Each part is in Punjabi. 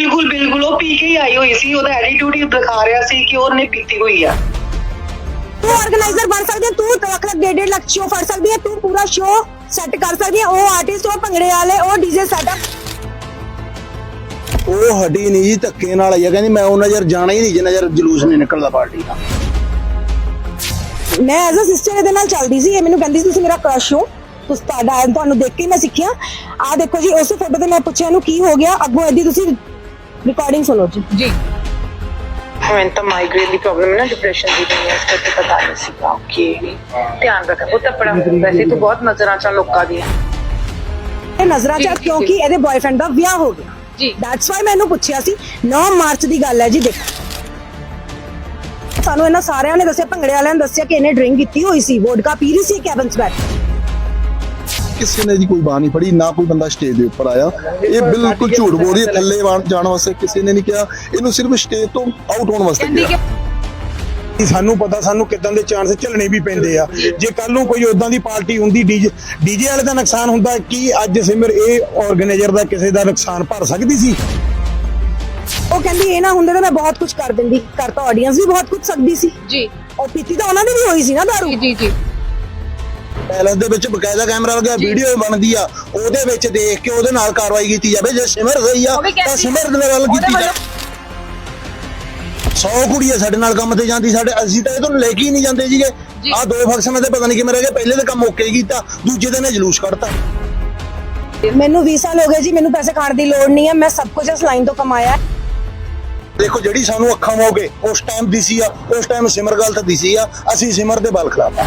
ਬਿਲਕੁਲ ਬਿਲਕੁਲ। ਉਹ ਪੀ ਕੇ ਹੀ ਆਈ ਹੋਈ ਸੀ। ਉਹਦਾ ਐਟੀਟਿਊਡ ਹੀ ਦਿਖਾ ਰਿਹਾ ਸੀ ਕਿ ਉਹਨੇ ਪੀਤੀ ਹੋਈ ਆ। ਤੂੰ ਆਰਗੇਨਾਈਜ਼ਰ ਬਣ ਸਕਦੀ ਹੈ ਤੂੰ ਲੱਖ ਲੱਖ ਡੇਢ ਡੇਢ ਲੱਖ ਸ਼ੋਅ ਫੜ ਸਕਦੀ ਹੈ ਤੂੰ ਪੂਰਾ ਸ਼ੋਅ ਸੈੱਟ ਕਰ ਸਕਦੀ ਹੈ ਉਹ ਆਰਟਿਸਟ ਉਹ ਭੰਗੜੇ ਵਾਲੇ ਉਹ ਡੀਜੇ ਸੈਟਅਪ ਉਹ ਹਟੀ ਨਹੀਂ ਜੀ ਧੱਕੇ ਨਾਲ ਆਈ ਆ। ਕਹਿੰਦੀ ਮੈਂ ਉਹਨਾਂ ਯਾਰ ਜਾਣਾ ਹੀ ਨਹੀਂ ਜਿੰਨਾ ਯਾਰ ਜਲੂਸ ਨਹੀਂ ਨਿਕਲਦਾ ਪਾਰਟੀ ਦਾ। ਮੈਂ ਐਜ਼ ਅ ਸਿਸਟਰ ਇਹਦੇ ਨਾਲ ਚੱਲਦੀ ਸੀ। ਇਹ ਮੈਨੂੰ ਕਹਿੰਦੀ ਸੀ ਤੁਸੀਂ ਮੇਰਾ ਕ੍ਰਸ਼ ਹੋ। ਤੁਸੀਂ ਤੁਹਾਡਾ ਤੁਹਾਨੂੰ ਦੇਖ ਕੇ ਹੀ ਮੈਂ ਸਿੱਖਿਆ। ਆ ਦੇਖੋ ਜੀ ਉਸੇ ਫੋਟੋ ਤੇ ਮੈਂ ਪੁੱਛਿਆ ਇਹਨੂੰ ਕੀ ਹੋ ਗਿਆ। ਅੱਗੋਂ ਇਹਦੀ ਤੁਸੀਂ ਰਿਕਾਰਡਿੰਗ ਸੁਣੋ ਜੀ। ਜੀ। ਮੈਨੂੰ ਤਾਂ ਮਾਈਗ੍ਰੇਨ ਦੀ ਪ੍ਰੋਬਲਮ ਹੈ ਨਾ ਡਿਪਰੈਸ਼ਨ ਦੀ ਨਹੀਂ ਹੈ ਇਸ ਕਰਕੇ ਪਤਾ ਨਹੀਂ ਸੀਗਾ ਓਕੇ ਧਿਆਨ ਰੱਖ ਉਹ ਤਾਂ ਪੜਾ ਵੈਸੇ ਤੂੰ ਬਹੁਤ ਨਜ਼ਰਾਂ ਚ ਆ ਲੋਕਾਂ ਦੀਆਂ। ਇਹ ਨਜ਼ਰਾਂ ਚ ਜੀ, ਜੀ। ਕਿਉਂਕਿ ਇਹਦੇ ਬॉयਫ੍ਰੈਂਡ ਦਾ ਵਿਆਹ ਹੋ ਗਿਆ। ਜੀ। ਦੈਟਸ ਵਾਈ ਮੈਨੂੰ ਪੁੱਛਿਆ ਸੀ 9 ਮਾਰਚ ਦੀ ਗੱਲ ਹੈ ਜੀ ਦੇਖ। ਸਾਨੂੰ ਇਹਨਾਂ ਸਾਰਿਆਂ ਨੇ ਦੱਸਿਆ ਭੰਗੜੇ ਵਾਲਿਆਂ ਨੇ ਦੱਸਿਆ ਕਿ ਇਹਨੇ ਡਰਿੰਕ ਕੀਤੀ ਹੋਈ ਸੀ ਵੋਡਕਾ ਪੀ ਰਹੀ ਸੀ ਕੈਬਨ 'ਚ ਬੈਠ ਕੇ। ਕਿਸੇ ਨੇ ਜੀ ਕੋਈ ਬਾਹ ਨਹੀਂ ਫੜੀ ਨਾ ਕੋਈ ਬੰਦਾ ਸਟੇਜ ਦੇ ਉੱਪਰ ਆਇਆ। ਇਹ ਬਿਲਕੁਲ ਝੂਠ ਬੋਲ ਰਹੀ ਹੈ ਥੱਲੇ ਜਾਣ ਵਾਸਤੇ ਕਿਸੇ ਨੇ ਨਹੀਂ ਕਿਹਾ। ਇਹਨੂੰ ਸਿਰਫ ਸਟੇਜ ਤੋਂ ਆਊਟ ਹੋਣ ਵਾਸਤੇ ਕਿਹਾ। ਕਿ ਸਾਨੂੰ ਪਤਾ ਸਾਨੂੰ ਕਿਦਾਂ ਦੇ ਚਾਂਸ ਝੱਲਣੇ ਵੀ ਪੈਂਦੇ ਆ। ਜੇ ਕੱਲ ਨੂੰ ਕੋਈ ਉਦਾਂ ਦੀ ਪਾਰਟੀ ਹੁੰਦੀ ਡੀਜੇ ਡੀਜੇ ਵਾਲੇ ਦਾ ਨੁਕਸਾਨ ਹੁੰਦਾ ਕੀ ਅੱਜ ਸਿਮਰ ਇਹ ਆਰਗੇਨਾਈਜ਼ਰ ਦਾ ਕਿਸੇ ਦਾ ਨੁਕਸਾਨ ਭਰ ਸਕਦੀ ਸੀ? ਉਹ ਕਹਿੰਦੀ ਇਹ ਨਾ ਹੁੰਦੇ ਤਾਂ ਮੈਂ ਬਹੁਤ ਕੁਝ ਕਰ ਦਿੰਦੀ ਕਰ ਤਾਂ ਆਡੀਅנס ਵੀ ਬਹੁਤ ਕੁਝ ਸਕਦੀ ਸੀ। ਜੀ। ਉਹ ਪੀਤੀ ਤਾਂ ਉਹਨਾਂ ਦੀ ਵੀ ਹੋਈ ਸੀ ਨਾ ਦਾਰੂ। ਜੀ ਜੀ ਜੀ। ਪੈਲਸ ਦੇ ਵਿੱਚ ਬਕਾਇਦਾ ਕੈਮਰਾ ਲੱਗਿਆ ਵੀਡੀਓ ਬਣਦੀ ਆ ਉਹਦੇ ਵਿੱਚ ਦੇਖ ਕੇ ਉਹਦੇ ਨਾਲ ਕਾਰਵਾਈ ਕੀਤੀ ਜਾਵੇ। ਜੇ ਸਿਮਰ ਸਹੀ ਆ ਤਾਂ ਸਿਮਰ ਦੇ ਨਾਲ ਕੀਤੀ ਜਾਵੇ। 100 ਕੁੜੀਆਂ ਸਾਡੇ ਨਾਲ ਕੰਮ ਤੇ ਜਾਂਦੀ ਸਾਡੇ ਅਸੀਂ ਤਾਂ ਇਹ ਤੋਂ ਲੈ ਕੇ ਹੀ ਨਹੀਂ ਜਾਂਦੇ ਜੀਗੇ ਜੀ। ਆ ਦੋ ਫੰਕਸ਼ਨਾਂ ਤੇ ਪਤਾ ਨਹੀਂ ਕਿਵੇਂ ਰਹਿ ਗਏ ਪਹਿਲੇ ਤਾਂ ਕੰਮ ਓਕੇ ਕੀਤਾ ਦੂਜੇ ਦਿਨ ਇਹ ਜਲੂਸ ਕੱਢਤਾ। ਮੈਨੂੰ 20 ਸਾਲ ਹੋ ਗਏ ਜੀ ਮੈਨੂੰ ਪੈਸੇ ਖਾਣ ਦੀ ਲੋੜ ਨਹੀਂ ਹੈ ਮੈਂ ਸਭ ਕੁਝ ਇਸ ਲਾਈਨ ਤੋਂ ਕਮਾਇਆ। ਹੈ। ਦੇਖੋ ਜਿਹੜੀ ਸਾਨੂੰ ਅੱਖਾਂ ਮੋਗੇ ਉਸ ਟਾਈਮ ਦਿਸੀ ਆ ਉਸ ਟਾਈਮ ਸਿਮਰ ਗੱਲ ਤਾਂ ਦਿਸੀ ਆ ਅਸੀਂ ਸਿਮਰ ਦੇ ਬਲ ਖਿਲਾਫ ਆ।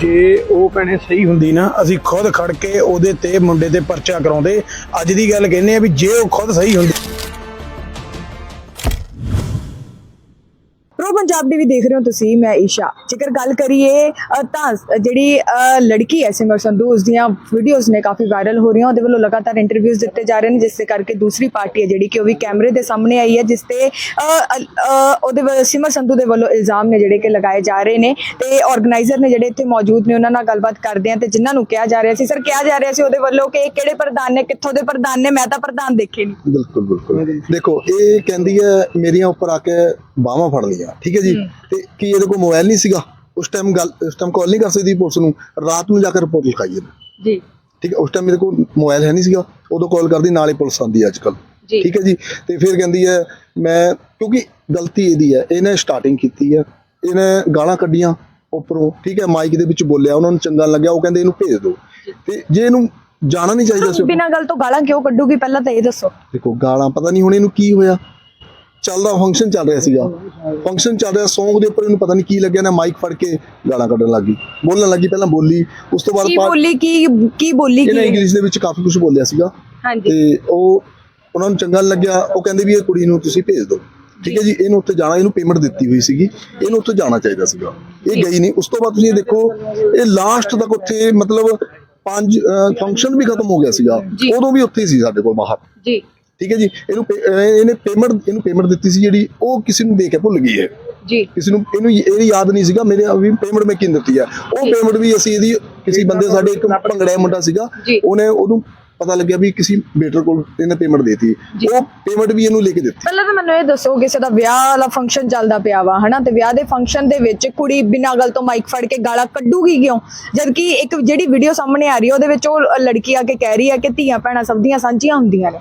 ਜੇ ਉਹ ਭੈਣੇ ਸਹੀ ਹੁੰਦੀ ਨਾ, ਅਸੀਂ ਖੁਦ ਖੜ ਕੇ ਉਹਦੇ ਤੇ ਮੁੰਡੇ ਤੇ ਪਰਚਾ ਕਰਾਉਂਦੇ। ਅੱਜ ਦੀ ਗੱਲ ਕਹਿੰਦੇ ਆ ਵੀ ਜੇ ਉਹ ਖੁਦ ਸਹੀ ਹੁੰਦੀ ਪੰਜਾਬ ਵੀ ਦੇਖ ਰਹੇ ਹੋ ਤੁਸੀਂ ਮੈਂ ਈਸ਼ਾ। ਜੇਕਰ ਗੱਲ ਕਰੀਏ ਤਾਂ ਜਿਹੜੀ ਅ, ਲੜਕੀ ਹੈ ਸਿਮਰ ਸੰਧੂ ਉਸ ਦੀਆਂ ਵੀਡੀਓਜ਼ ਨੇ ਕਾਫੀ ਵਾਇਰਲ ਹੋ ਰਹੀਆਂ ਉਹਦੇ ਵੱਲੋਂ ਲਗਾਤਾਰ ਇੰਟਰਵਿਊਜ਼ ਦਿੱਤੇ ਜਾ ਰਹੇ ਨੇ ਜਿਸ ਦੇ ਕਰਕੇ ਦੂਸਰੀ ਪਾਰਟੀ ਹੈ ਜਿਹੜੀ ਕਿ ਉਹ ਵੀ ਕੈਮਰੇ ਦੇ ਸਾਹਮਣੇ ਆਈ ਹੈ ਜਿਸ ਤੇ ਉਹਦੇ ਸਿਮਰ ਸੰਧੂ ਦੇ ਵੱਲੋਂ ਇਲਜ਼ਾਮ ਨੇ ਜਿਹੜੇ ਕਿ ਲਗਾਏ ਜਾ ਰਹੇ ਨੇ ਤੇ ਆਰਗੇਨਾਈਜ਼ਰ ਨੇ ਜਿਹੜੇ ਇੱਥੇ ਮੌਜੂਦ ਨੇ ਉਹਨਾਂ ਨਾਲ ਗੱਲਬਾਤ ਕਰਦੇ ਆ ਤੇ ਜਿਨ੍ਹਾਂ ਨੂੰ ਕਿਹਾ ਜਾ ਰਿਹਾ ਸੀ ਸਰ ਕਿਹਾ ਜਾ ਰਿਹਾ ਸੀ ਉਹਦੇ ਵੱਲੋਂ ਕਿ ਕਿਹੜੇ ਪ੍ਰਧਾਨ ਨੇ ਕਿੱਥੋਂ ਦੇ ਪ੍ਰਧਾਨ ਨੇ ਮੈਂ ਤਾਂ ਪ੍ਰਧਾਨ ਦੇਖੇ ਨਹੀਂ ਬਿਲਕੁਲ ਬਿਲਕੁਲ। ਦੇਖੋ ਇਹ ਕਹਿੰਦੀ ਹੈ ਮੇਰੀਆਂ ਉੱਪਰ ਆ ਕੇ ਬਾਹਾਂ ਫੜ ਲਈਆਂ। ਠੀਕ ਹੈ ਜੀ? ਤੇ ਕੀ ਇਹਦੇ ਕੋਲ ਮੋਬਾਈਲ ਨਹੀਂ ਸੀਗਾ? ਉਸ ਟਾਈਮ ਗੱਲ ਉਸ ਟਾਈਮ ਕਾਲ ਨਹੀਂ ਕਰ ਸਕਦੀ ਪੁਲਿਸ ਨੂੰ। ਰਾਤ ਨੂੰ ਜਾ ਕੇ ਰਿਪੋਰਟ ਲਿਖਾਈ ਇਹਨੇ। ਜੀ। ਠੀਕ ਹੈ ਉਸ ਟਾਈਮ ਮੇਰੇ ਕੋਲ ਮੋਬਾਈਲ ਹੈ ਨਹੀਂ ਸੀਗਾ। ਉਦੋਂ ਕਾਲ ਕਰਦੀ ਨਾਲੇ ਪੁਲਿਸ ਆਉਂਦੀ ਹੈ ਅੱਜ ਕੱਲ। ਠੀਕ ਹੈ ਜੀ? ਤੇ ਫਿਰ ਕਹਿੰਦੀ ਹੈ ਮੈਂ ਕਿਉਂਕਿ ਗਲਤੀ ਇਹਦੀ ਹੈ। ਇਹਨੇ ਸਟਾਰਟਿੰਗ ਕੀਤੀ ਹੈ। ਇਹਨੇ ਗਾਲਾਂ ਕੱਢੀਆਂ ਉੱਪਰੋਂ। ਠੀਕ ਹੈ ਮਾਈਕ ਦੇ ਵਿੱਚ ਬੋਲਿਆ। ਉਹਨਾਂ ਨੂੰ ਚੰਗਾ ਲੱਗਿਆ। ਉਹ ਕਹਿੰਦੇ ਇਹਨੂੰ ਭੇਜ ਦਿਓ। ਤੇ ਜੇ ਇਹਨੂੰ ਜਾਣਾ ਨਹੀਂ ਚਾਹੀਦਾ ਸੀ ਬਿਨਾਂ ਗੱਲ ਤੋਂ ਗਾਲਾਂ ਕਿਉਂ ਕੱਢੂਗੀ? ਪਹਿਲਾਂ ਤਾਂ ਇਹ ਦੱਸੋ। ਦੇਖੋ ਗਾਲਾਂ ਪਤਾ ਨਹੀਂ ਹੁਣ ਇਹਨੂੰ ਕੀ ਹੋਇਆ। ਚੱਲਦਾ ਫੰਕਸ਼ਨ ਚੱਲ ਰਿਹਾ ਸੀਗਾ। ਫੰਕਸ਼ਨ ਚੱਲ ਰਿਹਾ Song ਦੇ ਉੱਪਰ ਇਹਨੂੰ ਪਤਾ ਨਹੀਂ ਕੀ ਲੱਗਿਆ ਨਾ ਮਾਈਕ ਫੜ ਕੇ ਗਾਲਾਂ ਕੱਢਣ ਲੱਗੀ ਬੋਲਣ ਲੱਗੀ ਪਹਿਲਾਂ ਬੋਲੀ ਉਸ ਤੋਂ ਬਾਅਦ ਕੀ ਬੋਲੀ ਕੀ ਕੀ ਬੋਲੀ ਇਹਨੇ ਕੀ? ਇੰਗਲਿਸ਼ ਦੇ ਵਿੱਚ ਕਾਫੀ ਕੁਝ ਬੋਲਿਆ ਸੀਗਾ। ਹਾਂਜੀ। ਤੇ ਉਹ ਉਹਨਾਂ ਨੂੰ ਚੰਗਾ ਲੱਗਿਆ। ਉਹ ਕਹਿੰਦੇ ਵੀ ਇਹ ਕੁੜੀ ਨੂੰ ਤੁਸੀਂ ਭੇਜ ਦਿਓ। ਠੀਕ ਹੈ ਜੀ ਇਹਨੂੰ ਉੱਥੇ ਜਾਣਾ ਇਹਨੂੰ ਪੇਮੈਂਟ ਦਿੱਤੀ ਹੋਈ ਸੀਗੀ। ਇਹਨੂੰ ਉੱਥੇ ਜਾਣਾ ਚਾਹੀਦਾ ਸੀਗਾ। ਇਹ ਗਈ ਨਹੀਂ ਉਸ ਤੋਂ ਬਾਅਦ ਤੁਸੀਂ ਇਹ ਦੇਖੋ ਇਹ ਲਾਸਟ ਤੱਕ ਉੱਥੇ ਮਤਲਬ ਪੰਜ ਫੰਕਸ਼ਨ ਵੀ ਖਤਮ ਹੋ ਗਿਆ ਸੀਗਾ। ਉਦੋਂ ਵੀ ਉੱਥੇ ਸੀ ਸਾਡੇ ਕੋਲ ਬਾਹਰ। ਜੀ। ਠੀਕ ਹੈ ਜੀ? ਇਹਨੂੰ ਪੇ- ਇਹਨੇ ਪੇਮੈਂਟ ਇਹਨੂੰ ਪੇਮੈਂਟ ਦਿੱਤੀ ਸੀ ਜਿਹੜੀ ਉਹ ਕਿਸੇ ਨੂੰ ਦੇ ਕੇ ਭੁੱਲ ਗਈ ਹੈ। ਜੀ। ਕਿਸੇ ਨੂੰ ਇਹਨੂੰ ਇਹ ਯਾਦ ਨਹੀਂ ਸੀਗਾ ਮੇਰੇ ਵੀ ਪੇਮੈਂਟ ਮੈਂ ਕਿੰਨ ਦਿੱਤੀ ਹੈ ਉਹ ਪੇਮੈਂਟ ਵੀ ਅਸੀਂ ਇਹਦੀ ਕਿਸੇ ਬੰਦੇ ਸਾਡੇ ਇੱਕ ਭੰਗੜਾ ਮੁੰਡਾ ਸੀਗਾ ਜੀ। ਉਹਨੇ ਉਹਨੂੰ ਪਤਾ ਲੱਗਿਆ ਵੀ ਕਿਸੇ ਵੇਟਰ ਕੋਲ ਇਹਨੇ ਪੇਮੈਂਟ ਦੇਤੀ। ਉਹ ਪੇਮੈਂਟ ਵੀ ਇਹਨੂੰ ਲੈ ਕੇ ਦਿੱਤੀ। ਪਹਿਲਾਂ ਤਾਂ ਮੈਨੂੰ ਇਹ ਦੱਸੋ ਕਿਸੇ ਦਾ ਵਿਆਹ ਵਾਲਾ ਫੰਕਸ਼ਨ ਚੱਲਦਾ ਪਿਆ ਵਾ ਹਨਾ? ਤੇ ਵਿਆਹ ਦੇ ਫੰਕਸ਼ਨ ਦੇ ਵਿੱਚ ਕੁੜੀ ਬਿਨਾਂ ਗੱਲ ਤੋਂ ਮਾਈਕ ਫੜ ਕੇ ਗਾਲਾਂ ਕੱਢੂਗੀ ਕਿਉਂ? ਜਦ ਕਿ ਇੱਕ ਜਿਹੜੀ ਵੀਡੀਓ ਸਾਹਮਣੇ ਆ ਰਹੀ ਹੈ ਉਹਦੇ ਵਿੱਚ ਉਹ ਲੜਕੀ ਆ ਕੇ ਕਹਿ ਰਹੀ ਹੈ ਕਿ ਧੀਆਂ ਭੈਣਾਂ ਸਭ ਦੀਆਂ ਸਾਂਝੀਆਂ ਹੁੰਦੀਆਂ ਨੇ।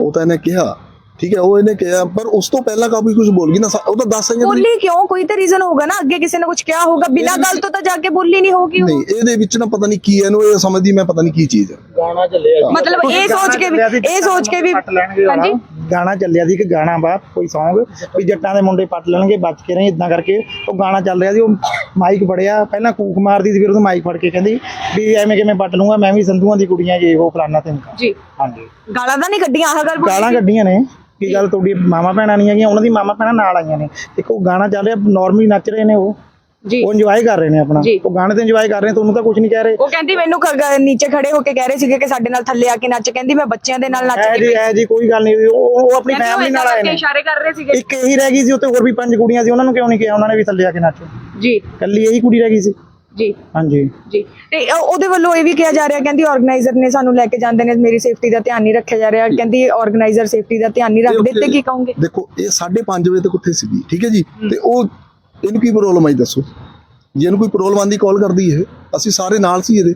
ਉਹ ਤਾਂ ਇਹਨੇ ਕਿਹਾ। ਠੀਕ ਹੈ ਉਹ ਇਹਨੇ ਕਿਹਾ ਪਰ ਉਸ ਤੋਂ ਪਹਿਲਾਂ ਕਾਫੀ ਕੁਝ ਬੋਲ ਗਈ ਨਾ। ਉਹ ਤਾਂ ਦੱਸ ਆਈਆਂ ਬੋਲੀ ਕਿਉਂ? ਕੋਈ ਤਾਂ ਰੀਜ਼ਨ ਹੋਊਗਾ ਨਾ ਅੱਗੇ ਕਿਸੇ ਨੇ ਕੁਝ ਕਿਹਾ ਹੋਊਗਾ ਬਿਨਾਂ ਗੱਲ ਤੋਂ ਤਾਂ ਜਾ ਕੇ ਬੋਲੀ ਨਹੀਂ ਉਹ। ਨਹੀਂ ਇਹਦੇ ਵਿੱਚ ਨਾ ਪਤਾ ਨਹੀਂ ਕੀ ਹੈ ਇਹਨੂੰ ਇਹ ਸਮਝਦੀ ਮੈਂ ਪਤਾ ਨਹੀਂ ਕੀ ਚੀਜ਼ ਹੈ। ਮਤਲਬ ਇਹ ਸੋਚ ਕੇ ਵੀ ਇਹ ਸੋਚ ਕੇ ਵੀ ਹਾਂਜੀ? ਗਾਣਾ। ਚੱਲਿਆ ਸੀ ਕਿ ਗਾਣਾ ਬਾ ਕੋਈ Song ਵੀ ਜੱਟਾਂ ਦੇ ਮੁੰਡੇ ਪੱਟ ਲੈਣਗੇ ਬਚ ਕੇ ਰਹੇ ਇਦਾਂ ਕਰਕੇ ਉਹ ਗਾਣਾ ਚੱਲ ਰਿਹਾ ਸੀ ਉਹ ਮਾਈਕ ਫੜਿਆ। ਪਹਿਲਾਂ ਕੂਕ ਮਾਰਦੀ ਸੀ ਫਿਰ ਉਹਨੂੰ ਮਾਈਕ ਫੜ ਕੇ ਕਹਿੰਦੀ ਵੀ ਐਵੇਂ ਕਿਵੇਂ ਪੱਟ ਲੂੰਗਾ ਮੈਂ ਵੀ ਸੰਧੂਆਂ ਦੀ ਕੁੜੀਆਂ ਜੇ ਉਹ ਫਲਾਨਾ ਤੇ ਜੀ। ਹਾਂਜੀ। ਗਾਲਾਂ ਤਾਂ ਨਹੀਂ ਕੱਢੀਆਂ ਆਹ ਗੱਲ ਗਾਲਾਂ। ਕੱਢੀਆਂ ਨੇ। ਕੀ ਗੱਲ ਤੁਹਾਡੀ ਮਾਮਾ ਭੈਣਾਂ ਨਹੀਂ ਹੈਗੀਆਂ? ਉਹਨਾਂ ਦੀ ਮਾਮਾ ਭੈਣਾਂ ਨਾਲ ਆਈਆਂ ਨੇ। ਦੇਖੋ ਗਾਣਾ ਚੱਲ ਰਿਹਾ ਨਾਰਮਲੀ ਨੱਚ ਰਹੇ ਨੇ ਉਹ। ਜੀ। ਉਹ ਇੰਜੋਏ ਕਰ ਰਹੇ ਨੇ ਆਪਣਾ। ਉਹ ਗਾਣੇ ਤੇ ਇੰਜੋਏ ਕਰ ਰਹੇ ਤੁਹਾਨੂੰ ਤਾਂ ਕੁਝ ਨਹੀਂ ਕਹਿ ਰਹੇ। ਉਹ ਕਹਿੰਦੀ ਮੈਨੂੰ ਨੀਚੇ ਖੜੇ ਹੋ ਕੇ ਕਹਿ ਰਹੇ ਸੀਗੇ ਕਿ ਸਾਡੇ ਨਾਲ ਥੱਲੇ ਆ ਕੇ ਨੱਚ। ਕਹਿੰਦੀ ਮੈਂ ਬੱਚਿਆਂ ਦੇ ਨਾਲ ਐ ਨੱਚਦੀ ਜੀ ਐ ਜੀ ਕੋਈ ਗੱਲ ਨਹੀਂ। ਉਹ ਉਹ ਆਪਣੀ ਫੈਮਿਲੀ ਨਾਲ ਆਏ ਨੇ। ਇਸ਼ਾਰੇ ਕਰ ਰਹੇ ਸੀਗੇ। ਇੱਕ ਇਹੀ ਰਹਿ ਗਈ ਸੀ ਉੱਤੇ ਹੋਰ ਵੀ ਪੰਜ ਕੁੜੀਆਂ ਸੀ। ਉਹਨਾਂ ਨੂੰ ਕਿਉਂ ਨਹੀਂ ਕਿਹਾ? ਉਹਨਾਂ ਨੇ ਵੀ ਥੱਲੇ ਆ ਕੇ ਨੱਚੋ। ਜੀ। ਕੱਲੀ ਇਹੀ ਕੁੜੀ ਰਹਿ ਗਈ ਸੀ। ਜੀ। ਹਾਂਜੀ। ਜੀ। ਤੇ ਉਹ- ਉਹਦੇ ਵੱਲੋਂ ਇਹ ਵੀ ਕਿਹਾ ਜਾ ਰਿਹਾ ਕਹਿੰਦੀ ਆਰਗੇਨਾਈਜ਼ਰ ਨੇ ਸਾਨੂੰ ਲੈ ਕੇ ਜਾਂਦੇ ਨੇ ਮੇਰੀ ਸੇਫਟੀ ਦਾ ਧਿਆਨ ਨਹੀਂ ਰੱਖਿਆ ਜਾ ਰਿਹਾ। ਕਹਿੰਦੀ ਆਰਗੇਨਾਈਜ਼ਰ ਸੇਫਟੀ ਦਾ ਧਿਆਨ ਨਹੀਂ ਰੱਖਦੇ ਤੇ ਕੀ ਕਹੋਗੇ? ਦੇਖੋ ਇਹ 5:30 ਵਜੇ ਤੱਕ ਉੱਥੇ ਸੀਗੀ ਠੀਕ ਹੈ ਜੀ? ਤੇ ਉਹ ਇਹਨੂੰ ਕੀ ਪ੍ਰੋਬਲਮ ਆਈ ਦੱਸੋ? ਜੇ ਇਹਨੂੰ ਕੋਈ ਪ੍ਰੋਬਲਮ ਆਂਦੀ ਕਾਲ ਕਰਦੀ ਇਹ। ਅਸੀਂ ਸਾਰੇ ਨਾਲ ਸੀ ਇਹਦੇ।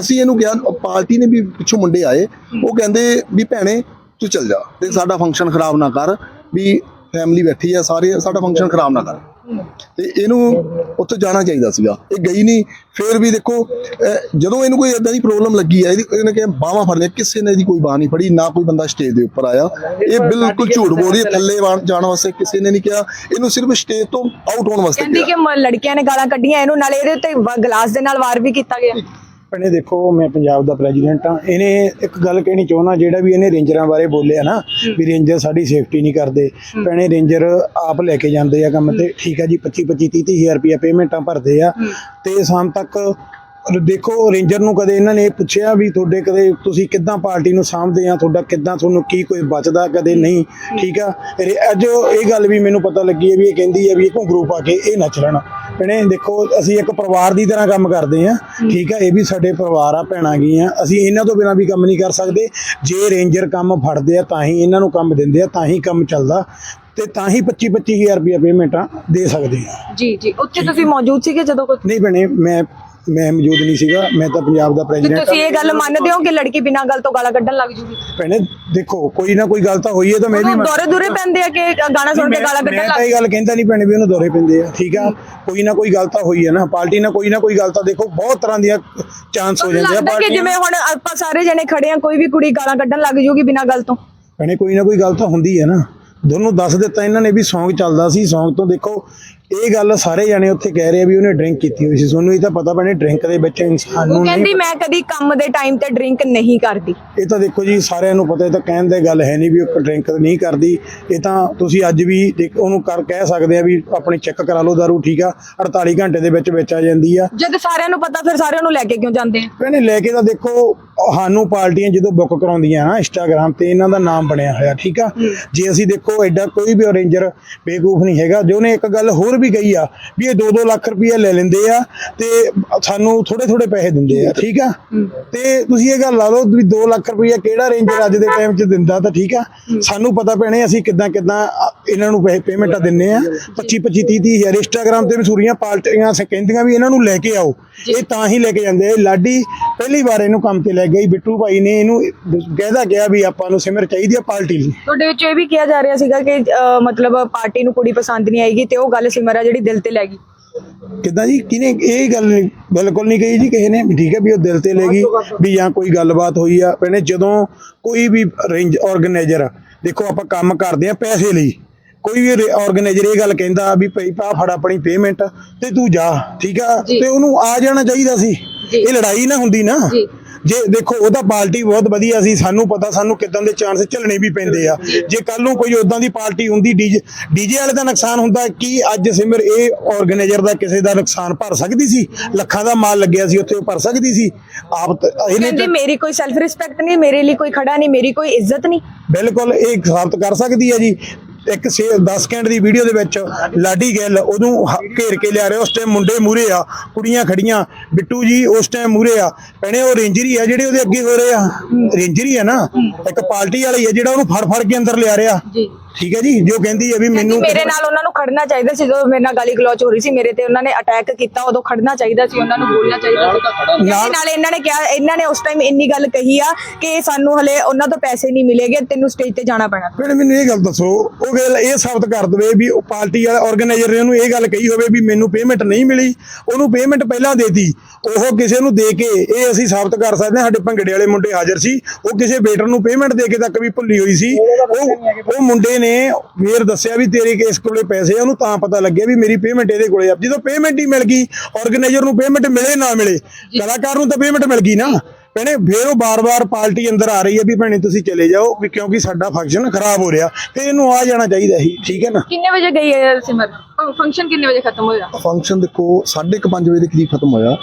ਅਸੀਂ ਇਹਨੂੰ ਕਿਹਾ ਪਾਰਟੀ ਨੇ ਵੀ ਪਿੱਛੋਂ ਮੁੰਡੇ ਆਏ। ਉਹ ਕਹਿੰਦੇ ਵੀ ਭੈਣੇ ਤੂੰ ਚੱਲ ਜਾ। ਤੇ ਸਾਡਾ ਫੰਕਸ਼ਨ ਖਰਾਬ ਨਾ ਕਰ ਵੀ ਫੈਮਿਲੀ ਬੈਠੀ ਆ ਸਾਰੇ ਸਾਡਾ ਫੰਕਸ਼ਨ ਖਰਾਬ ਨਾ ਕਰ। ਤੇ ਇਹਨੂੰ ਉੱਥੇ ਜਾਣਾ ਚਾਹੀਦਾ ਸੀਗਾ। ਇਹ ਗਈ ਨਹੀਂ ਫਿਰ ਵੀ ਦੇਖੋ ਜਦੋਂ ਇਹਨੂੰ ਕੋਈ ਇਦਾਂ ਦੀ ਪ੍ਰੋਬਲਮ ਲੱਗੀ ਹੈ ਇਹਦੀ ਇਹਨੇ ਕਿਹਾ ਬਾਹਾਂ ਫੜ ਲਿਆ ਕਿਸੇ ਨੇ ਇਹਦੀ ਕੋਈ ਬਾਹ ਨਹੀਂ ਫੜੀ ਨਾ ਕੋਈ ਬੰਦਾ ਸਟੇਜ ਦੇ ਉੱਪਰ ਆਇਆ। ਇਹ ਬਿਲਕੁਲ ਝੂਠ ਬੋਲ ਰਹੀ ਹੈ ਥੱਲੇ ਜਾਣ ਵਾਸਤੇ ਕਿਸੇ ਨੇ ਨਹੀਂ ਕਿਹਾ। ਇਹਨੂੰ ਸਿਰਫ ਸਟੇਜ ਤੋਂ ਆਊਟ ਹੋਣ ਵਾਸਤੇ ਕਹਿੰਦੀ ਕਿਹਾ। ਕਿ ਮ- ਲੜਕੀਆਂ ਨੇ ਗਾਲਾਂ ਕੱਢੀਆਂ ਇਹਨੂੰ ਨਾਲੇ ਇਹਦੇ ਉੱਤੇ ਵ- ਗਲਾਸ ਦੇ ਨਾਲ ਵਾਰ ਵੀ ਕੀਤਾ ਗਿਆ। ਭੈਣੇ ਦੇਖੋ ਮੈਂ ਪੰਜਾਬ ਦਾ ਪ੍ਰੈਜ਼ੀਡੈਂਟ ਆ ਇਹਨੇ ਇੱਕ ਗੱਲ ਕਹਿਣੀ ਚਾਹੁੰਦਾ ਜਿਹੜਾ ਵੀ ਇਹਨੇ ਰੇਂਜਰਾਂ ਬਾਰੇ ਬੋਲਿਆ ਨਾ ਵੀ ਰੇਂਜਰ ਸਾਡੀ ਸੇਫਟੀ ਨਹੀਂ ਕਰਦੇ। ਭੈਣੇ ਰੇਂਜਰ ਆਪ ਲੈ ਕੇ ਜਾਂਦੇ ਆ ਕੰਮ ਤੇ। ਠੀਕ ਆ ਜੀ 25 25 30 ਹਜ਼ਾਰ ਰੁਪਇਆ ਪੇਮੈਂਟਾਂ ਭਰਦੇ ਆ। ਤੇ ਸ਼ਾਮ ਤੱਕ ਦੇਖੋ ਰੇਂਜਰ ਨੂੰ ਕਦੇ ਇਹਨਾਂ ਨੇ ਇਹ ਪੁੱਛਿਆ ਵੀ ਤੁਹਾਡੇ ਕਦੇ ਤੁਸੀਂ ਕਿੱਦਾਂ ਪਾਰਟੀ ਨੂੰ ਸਾਂਭਦੇ ਆ ਤੁਹਾਡਾ ਕਿੱਦਾਂ ਤੁਹਾਨੂੰ ਕੀ ਕੋਈ ਬਚਦਾ ਕਦੇ ਨਹੀਂ ਠੀਕ ਆ? ਅੱਜ ਇਹ ਗੱਲ ਵੀ ਮੈਨੂੰ ਪਤਾ ਲੱਗੀ ਹੈ ਵੀ ਇਹ ਕਹਿੰਦੀ ਹੈ ਵੀ ਇਹ ਗਰੁੱਪ ਆ ਕੇ ਇਹ ਨੱਚ ਲੈਣਾ ਭੈਣੇ ਦੇਖੋ ਅਸੀਂ ਇੱਕ ਪਰਿਵਾਰ ਦੀ ਤਰ੍ਹਾਂ ਕੰਮ ਕਰਦੇ ਆ ਠੀਕ ਆ? ਇਹ ਵੀ ਸਾਡੇ ਪਰਿਵਾਰ ਆ ਭੈਣਾਂ ਗੀਆਂ। ਅਸੀਂ ਇਹਨਾਂ ਤੋਂ ਬਿਨਾਂ ਵੀ ਕੰਮ ਨਹੀਂ ਕਰ ਸਕਦੇ। ਜੇ ਰੇਂਜਰ ਕੰਮ ਫੜਦੇ ਆ ਤਾਂ ਹੀ ਇਹਨਾਂ ਨੂੰ ਕੰਮ ਦਿੰਦੇ ਆ ਤਾਂ ਹੀ ਕੰਮ ਚੱਲਦਾ ਤੇ ਤਾਂ ਹੀ 25 25000 ਰੁਪਇਆ ਪੇਮੈਂਟਾਂ ਦੇ ਸਕਦੇ ਆ। ਜੀ ਜੀ। ਉੱਥੇ ਤੁਸੀਂ ਮੌਜੂਦ ਸੀਗੇ ਜਦੋਂ ਕੋਈ ਨਹੀਂ ਭੈਣੇ ਮੈਂ ਮੈਂ ਮੌਜੂਦ ਨਹੀਂ ਸੀਗਾ ਮੈਂ ਤਾਂ ਪੰਜਾਬ ਦਾ ਪ੍ਰੈਜ਼ੀਡੈਂਟ ਤੁਸੀਂ ਇਹ ਗੱਲ ਮੰਨਦੇ ਹੋ ਕਿ ਲੜਕੀ ਬਿਨਾਂ ਗੱਲ ਤੋਂ ਗਾਲਾਂ ਕੱਢਣ ਲੱਗ ਜੂਗੀ? ਭੈਣੇ ਦੇਖੋ ਕੋਈ ਨਾ ਕੋਈ ਗੱਲ ਤਾਂ ਹੋਈ ਹੈ ਤਾਂ ਮੈਂ ਵੀ ਦੌਰੇ ਦੂਰੇ ਪੈਂਦੇ ਆ ਕਿ ਗਾਣਾ ਸੁਣ ਕੇ ਮੈਂ- ਗਾਲਾਂ ਕੱਢਣ ਮੈਂ ਲੱਗ ਤਾਂ ਇਹ ਗੱਲ ਕਹਿੰਦਾ ਨਹੀਂ ਭੈਣੇ ਵੀ ਉਹਨੂੰ ਦੌਰੇ ਪੈਂਦੇ ਆ ਠੀਕ ਆ? ਕੋਈ ਨਾ ਕੋਈ ਗੱਲ ਤਾਂ ਹੋਈ ਹੈ ਨਾ ਪਾਰਟੀ ਨਾਲ ਕੋਈ ਨਾ ਕੋਈ ਗੱਲ ਤਾਂ ਦੇਖੋ ਬਹੁਤ ਤਰ੍ਹਾਂ ਦੀਆਂ ਚਾਂਸ ਹੋ ਜਾਂਦੇ ਆ ਪਾਰਟੀ ਜਿਵੇਂ ਹੁਣ ਆਪਾਂ ਸਾਰੇ ਜਣੇ ਖੜੇ ਆ ਕੋਈ ਵੀ ਕੁੜੀ ਗਾਲਾਂ ਕੱਢਣ ਲੱਗ ਜੂਗੀ ਬਿਨਾਂ ਗੱਲ ਤੋਂ। ਭੈਣੇ ਕੋਈ ਨਾ ਕੋਈ ਗੱਲ ਤਾਂ ਹੁੰਦੀ ਹੈ ਨਾ। ਦੋਨੋਂ ਦੱਸ ਦਿੱਤਾ ਇਹਨਾਂ ਨੇ ਵੀ Song ਚੱਲਦਾ ਸੀ Song ਤੋਂ ਦੇਖੋ ਇਹ ਗੱਲ ਸਾਰੇ ਜਣੇ ਉੱਥੇ ਕਹਿ ਰਹੇ ਆ ਵੀ ਉਹਨੇ ਡਰਿੰਕ ਕੀਤੀ ਹੋਈ ਸੀ। ਤੁਹਾਨੂੰ ਇਹ ਤਾਂ ਪਤਾ ਭੈਣੇ ਡਰਿੰਕ ਦੇ ਵਿੱਚ ਇਨਸਾਨ ਉਹ ਨੂੰ ਨਹੀਂ ਕਹਿੰਦੀ ਮੈਂ ਕਦੀ ਕੰਮ ਦੇ ਟਾਈਮ ਤੇ ਡਰਿੰਕ ਨਹੀਂ ਕਰਦੀ। ਇਹ ਤਾਂ ਦੇਖੋ ਜੀ ਸਾਰਿਆਂ ਨੂੰ ਪਤਾ ਇਹ ਤਾਂ ਕਹਿਣ ਦੀ ਗੱਲ ਹੈ ਨਹੀਂ ਵੀ ਉਹ ਡਰਿੰਕ ਨਹੀਂ ਕਰਦੀ। ਇਹ ਤਾਂ ਤੁਸੀਂ ਅੱਜ ਵੀ ਉਹਨੂੰ ਕਰ ਕਹਿ ਸਕਦੇ ਆ ਵੀ ਆਪਣੀ ਚੈੱਕ ਕਰਾ ਲਓ ਦਾਰੂ ਠੀਕ ਆ? 48 ਘੰਟੇ ਦੇ ਵਿੱਚ ਵੇਚਾ ਜਾਂਦੀ ਆ। ਜਦ ਸਾਰਿਆਂ ਨੂੰ ਪਤਾ ਫਿਰ ਸਾਰਿਆਂ ਨੂੰ ਲੈ ਕੇ ਕਿਉਂ ਜਾਂਦੇ ਆ? ਭੈਣੇ ਲੈ ਕੇ ਤਾਂ ਦੇਖੋ ਸਾਨੂੰ ਪਾਰਟੀਆਂ ਜਦੋਂ ਬੁੱਕ ਕਰਾਉਂਦੀਆਂ ਨਾ ਇੰਸਟਾਗ੍ਰam ਤੇ ਇਹਨਾਂ ਦਾ ਨਾਮ ਬਣਿਆ ਹੋਇਆ ਠੀਕ ਆ? ਜੇ ਅਸੀਂ ਦੇਖੋ ਐਡਾ ਕੋਈ ਵੀ ਅਰੇਂਜਰ ਬੇਵਕੂਫ ਨਹੀਂ ਹੈਗਾ ਜੋ ਨੇ ਇੱਕ ਗੱਲ ਹੋਰ ਵੀ ਗਈ ਆ ਵੀ ਇਹ 2-2 ਲੱਖ ਰੁਪਏ ਲੈ ਲੈਂਦੇ ਆ ਤੇ ਸਾਨੂੰ ਥੋੜੇ ਥੋੜੇ ਪੈਸੇ ਦਿੰਦੇ ਆ ਠੀਕ ਆ? ਤੇ ਤੁਸੀਂ ਇਹ ਗੱਲ ਲਾ ਲਓ ਵੀ 2 ਲੱਖ ਰੁਪਏ ਕਿਹੜਾ ਰੇਂਜਰ ਅੱਜ ਦੇ ਟਾਈਮ 'ਚ ਦਿੰਦਾ ਤਾਂ ਠੀਕ ਆ? ਸਾਨੂੰ ਪਤਾ ਪੈਣੇ ਅਸੀਂ ਕਿੱਦਾਂ ਕਿੱਦਾਂ ਇਹਨਾਂ ਨੂੰ ਪੈਸੇ ਪੇਮੈਂਟਾਂ ਦਿੰਨੇ ਆ। 25 25 30 30 ਹਜ਼ਾਰ ਇੰਸਟਾਗ੍ਰam ਤੇ ਮਸੂਰੀਆਂ ਪਾਰਟੀਆਂ ਸ- ਕਹਿੰਦੀਆਂ ਵੀ ਇਹਨਾਂ ਨੂੰ ਲੈ ਕੇ ਆਓ। ਇਹ ਤਾਂ ਹੀ ਲੈ ਕੇ ਜਾਂਦੇ ਆ ਲਾਡੀ ਪਹਿਲੀ ਵਾਰ ਇਹਨੂੰ ਕੰਮ ਤੇ ਲੈ ਗਈ ਬਿੱਟੂ ਭਾਈ ਨੇ ਇਹਨੂੰ ਕਹਿਦਾ ਗਿਆ ਵੀ ਆਪਾਂ ਨੂੰ ਸਿਮਰ ਚਾਹੀਦੀ ਆ ਪਾਰਟੀ ਲਈ। ਤੁਹਾਡੇ ਵਿੱਚ ਇਹ ਵੀ ਕਿਹਾ ਜਾ ਰਿਹਾ ਸੀਗਾ ਕਿ ਮਤਲਬ ਪਾਰਟੀ ਨੂੰ ਕੁੜੀ ਪਸੰਦ ਨਹੀਂ ਆਏਗੀ ਤੇ ਉਹ ਗੱਲ ਸਿਮਰ ਆ ਜਿਹੜੀ ਦਿਲ ਤੇ ਲੈ ਗਈ। ਕਿੱਦਾਂ ਜੀ? ਕਿਨੇ ਇਹ ਗੱਲ ਬਿਲਕੁਲ ਨਹੀਂ ਕਹੀ ਜੀ ਕਿਸੇ ਨੇ ਠੀਕ ਹੈ ਵੀ ਉਹ ਦਿਲ ਤੇ ਲੈ ਗਈ ਵੀ ਜਾਂ ਕੋਈ ਗੱਲਬਾਤ ਹੋਈ ਆ। ਪਹਿਲੇ ਜਦੋਂ ਕੋਈ ਵੀ ਰੇਂਜ ਆਰਗੇਨਾਈਜ਼ਰ ਦੇਖੋ ਆਪਾਂ ਕੰਮ ਕਰਦੇ ਆ ਪੈਸੇ ਲਈ। ਕੋਈ ਵੀ ਆਰਗੇਨਾਈਜ਼ਰ ਇਹ ਗੱਲ ਕਹਿੰਦਾ ਵੀ ਭਈ ਪਾ ਫੜ ਆਪਣੀ ਪੇਮੈਂਟ ਤੇ ਤੂੰ ਜਾ ਠੀਕ ਆ? ਤੇ ਉਹਨੂੰ ਆ ਜਾਣਾ ਚਾਹੀਦਾ ਸੀ। ਇਹ ਲੜਾਈ ਨਾ ਹੁੰਦੀ ਨਾ। ਜੇ ਦੇਖੋ ਉਹਦਾ ਪਾਰਟੀ ਬਹੁਤ ਵਧੀਆ ਸੀ ਸਾਨੂੰ ਪਤਾ ਸਾਨੂੰ ਕਿਦਾਂ ਦੇ ਚਾਂਸ ਝੱਲਣੇ ਵੀ ਪੈਂਦੇ ਆ। ਜੇ ਕੱਲ ਨੂੰ ਕੋਈ ਉਦਾਂ ਦੀ ਪਾਰਟੀ ਹੁੰਦੀ ਡੀਜੇ ਡੀਜੇ ਵਾਲੇ ਦਾ ਨੁਕਸਾਨ ਹੁੰਦਾ ਕੀ ਅੱਜ ਸਿਮਰ ਇਹ ਆਰਗੇਨਾਈਜ਼ਰ ਦਾ ਕਿਸੇ ਦਾ ਨੁਕਸਾਨ ਭਰ ਸਕਦੀ ਸੀ? ਲੱਖਾਂ ਦਾ ਮਾਲ ਲੱਗਿਆ ਸੀ ਉੱਥੇ ਭਰ ਸਕਦੀ ਸੀ? ਆਪ ਇਹਨੇ ਮੇਰੀ ਕੋਈ ਸੈਲਫ ਰਿਸਪੈਕਟ ਨਹੀਂ ਮੇਰੇ ਲਈ ਕੋਈ ਖੜਾ ਨਹੀਂ ਮੇਰੀ ਕੋਈ ਇੱਜ਼ਤ ਨਹੀਂ। ਬਿਲਕੁਲ ਇਹ ਸਾਬਤ ਕਰ ਸਕਦੀ ਹੈ ਜੀ। ਇੱਕ 10 ਸਕਿੰਟ ਦੀ ਵੀਡੀਓ ਦੇ ਵਿੱਚ ਲਾਡੀ ਗਿੱਲ ਉਹਨੂੰ ਘੇਰ ਕੇ ਲਿਆ ਰਿਹਾ, ਉਸ ਟਾਈਮ ਮੁੰਡੇ ਮੂਰੇ ਆ, ਕੁੜੀਆਂ ਖੜੀਆਂ, ਬਿੱਟੂ ਜੀ ਉਸ ਟਾਈਮ ਮੂਰੇ ਆ। ਭੈਣੇ, ਉਹ ਰੇਂਜਰ ਹੀ ਆ ਜਿਹੜੇ ਉਹਦੇ ਅੱਗੇ ਹੋ ਰਹੇ ਆ? ਰੇਂਜਰ ਹੀ ਆ ਨਾ? ਇੱਕ ਪਾਰਟੀ ਵਾਲਾ ਹੀ ਆ ਜਿਹੜਾ ਉਹਨੂੰ ਫੜ ਫੜ ਕੇ ਅੰਦਰ ਲਿਆ ਰਿਹਾ। ਜੀ। ਠੀਕ ਹੈ ਜੀ ਜੋ ਕਹਿੰਦੀ ਹੈ ਵੀ ਮੈਨੂੰ ਮੇਰੇ ਨਾਲ ਉਹਨਾਂ ਨੂੰ ਖੜਨਾ ਚਾਹੀਦਾ ਸੀ ਜਦੋਂ ਮੇਰੇ ਨਾਲ ਗਾਲੀ ਗਲੋਚ ਹੋ ਰਹੀ ਸੀ ਮੇਰੇ ਤੇ ਉਹਨਾਂ ਨੇ ਅਟੈਕ ਕੀਤਾ ਉਦੋਂ ਖੜਨਾ ਚਾਹੀਦਾ ਸੀ ਉਹਨਾਂ ਨੂੰ ਬੋਲਣਾ ਚਾਹੀਦਾ ਸੀ। ਨਾਲੇ ਇਹਨਾਂ ਨੇ ਕਿਹਾ ਇਹਨਾਂ ਨੇ ਉਸ ਟਾਈਮ ਇੰਨੀ ਗੱਲ ਕਹੀ ਆ ਕਿ ਸਾਨੂੰ ਹਲੇ ਉਹਨਾਂ ਤੋਂ ਪੈਸੇ ਨਹੀਂ ਮਿਲੇਗੇ ਤੈਨੂੰ ਸਟੇਜ ਤੇ ਜਾਣਾ ਪੈਣਾ। ਫਿਰ ਮੈਨੂੰ ਇਹ ਗੱਲ ਦੱਸੋ ਉਹ ਗੱਲ ਇਹ ਸਾਬਤ ਕਰ ਦਵੇ ਵੀ ਉਹ ਪਾਰਟੀ ਵਾਲਾ ਆਰਗੇਨਾਈਜ਼ਰ ਨੇ ਉਹਨੂੰ ਇਹ ਗੱਲ ਕਹੀ ਹੋਵੇ ਵੀ ਮੈਨੂੰ ਪੇਮੈਂਟ ਨਹੀਂ ਮਿਲੀ ਉਹਨੂੰ ਪੇਮੈਂਟ ਪਹਿਲਾਂ ਦੇਤੀ ਉਹ ਕਿਸੇ ਨੂੰ ਦੇ ਕੇ ਇਹ ਅਸੀਂ ਸਾਬਤ ਕਰ ਸਕਦੇ ਹਾਂ ਸਾਡੇ ਭੰਗੜੇ ਵਾਲੇ ਮੁੰਡੇ ਹਾਜ਼ਰ ਸੀ ਉਹ ਕਿਸੇ ਵੇਟਰ ਨੂੰ ਪੇਮੈਂਟ ਦੇ ਕੇ ਤੱਕ ਵੀ ਭੁੱਲੀ ਹੋਈ ਸੀ ਉਹ ਉਹ ਮੁੰਡੇ ਨੇ ਫੇਰ ਦੱਸਿਆ ਵੀ ਤੇਰੇ ਕਿਸ ਕੋਲੇ ਪੈਸੇ ਆ ਉਹਨੂੰ ਤਾਂ ਪਤਾ ਲੱਗਿਆ ਵੀ ਮੇਰੀ ਪੇਮੈਂਟ ਇਹਦੇ ਕੋਲੇ ਆ। ਜਦੋਂ ਪੇਮੈਂਟ ਹੀ ਮਿਲ ਗਈ ਆਰਗੇਨਾਈਜ਼ਰ ਨੂੰ ਪੇਮੈਂਟ ਮਿਲੇ ਨਾ ਮਿਲੇ ਕਲਾਕਾਰ ਨੂੰ ਤਾਂ ਪੇਮੈਂਟ ਮਿਲ ਗਈ ਨਾ। ਭੈਣੇ ਫੇਰ ਉਹ ਬਾਰ-ਬਾਰ ਪਾਰਟੀ ਅੰਦਰ ਆ ਰਹੀ ਹੈ ਵੀ ਭੈਣੇ ਤੁਸੀਂ ਚਲੇ ਜਾਓ ਵੀ ਕਿਉਂਕਿ ਸਾਡਾ ਫੰਕਸ਼ਨ ਖਰਾਬ ਹੋ ਰਿਹਾ। ਤੇ ਇਹਨੂੰ ਆ ਜਾਣਾ ਚਾਹੀਦਾ ਸੀ ਠੀਕ ਹੈ ਨਾ? ਕਿੰਨੇ ਵਜੇ ਗਈ ਹੈ ਸਿਮਰ? ਫੰਕਸ਼ਨ ਕਿੰਨੇ ਵਜੇ ਖਤਮ ਹੋਇਆ? ਫੰਕਸ਼ਨ ਦੇਖੋ 5:30 ਵਜੇ ਦੇ ਕਰੀਬ ਖਤਮ ਹੋਇਆ।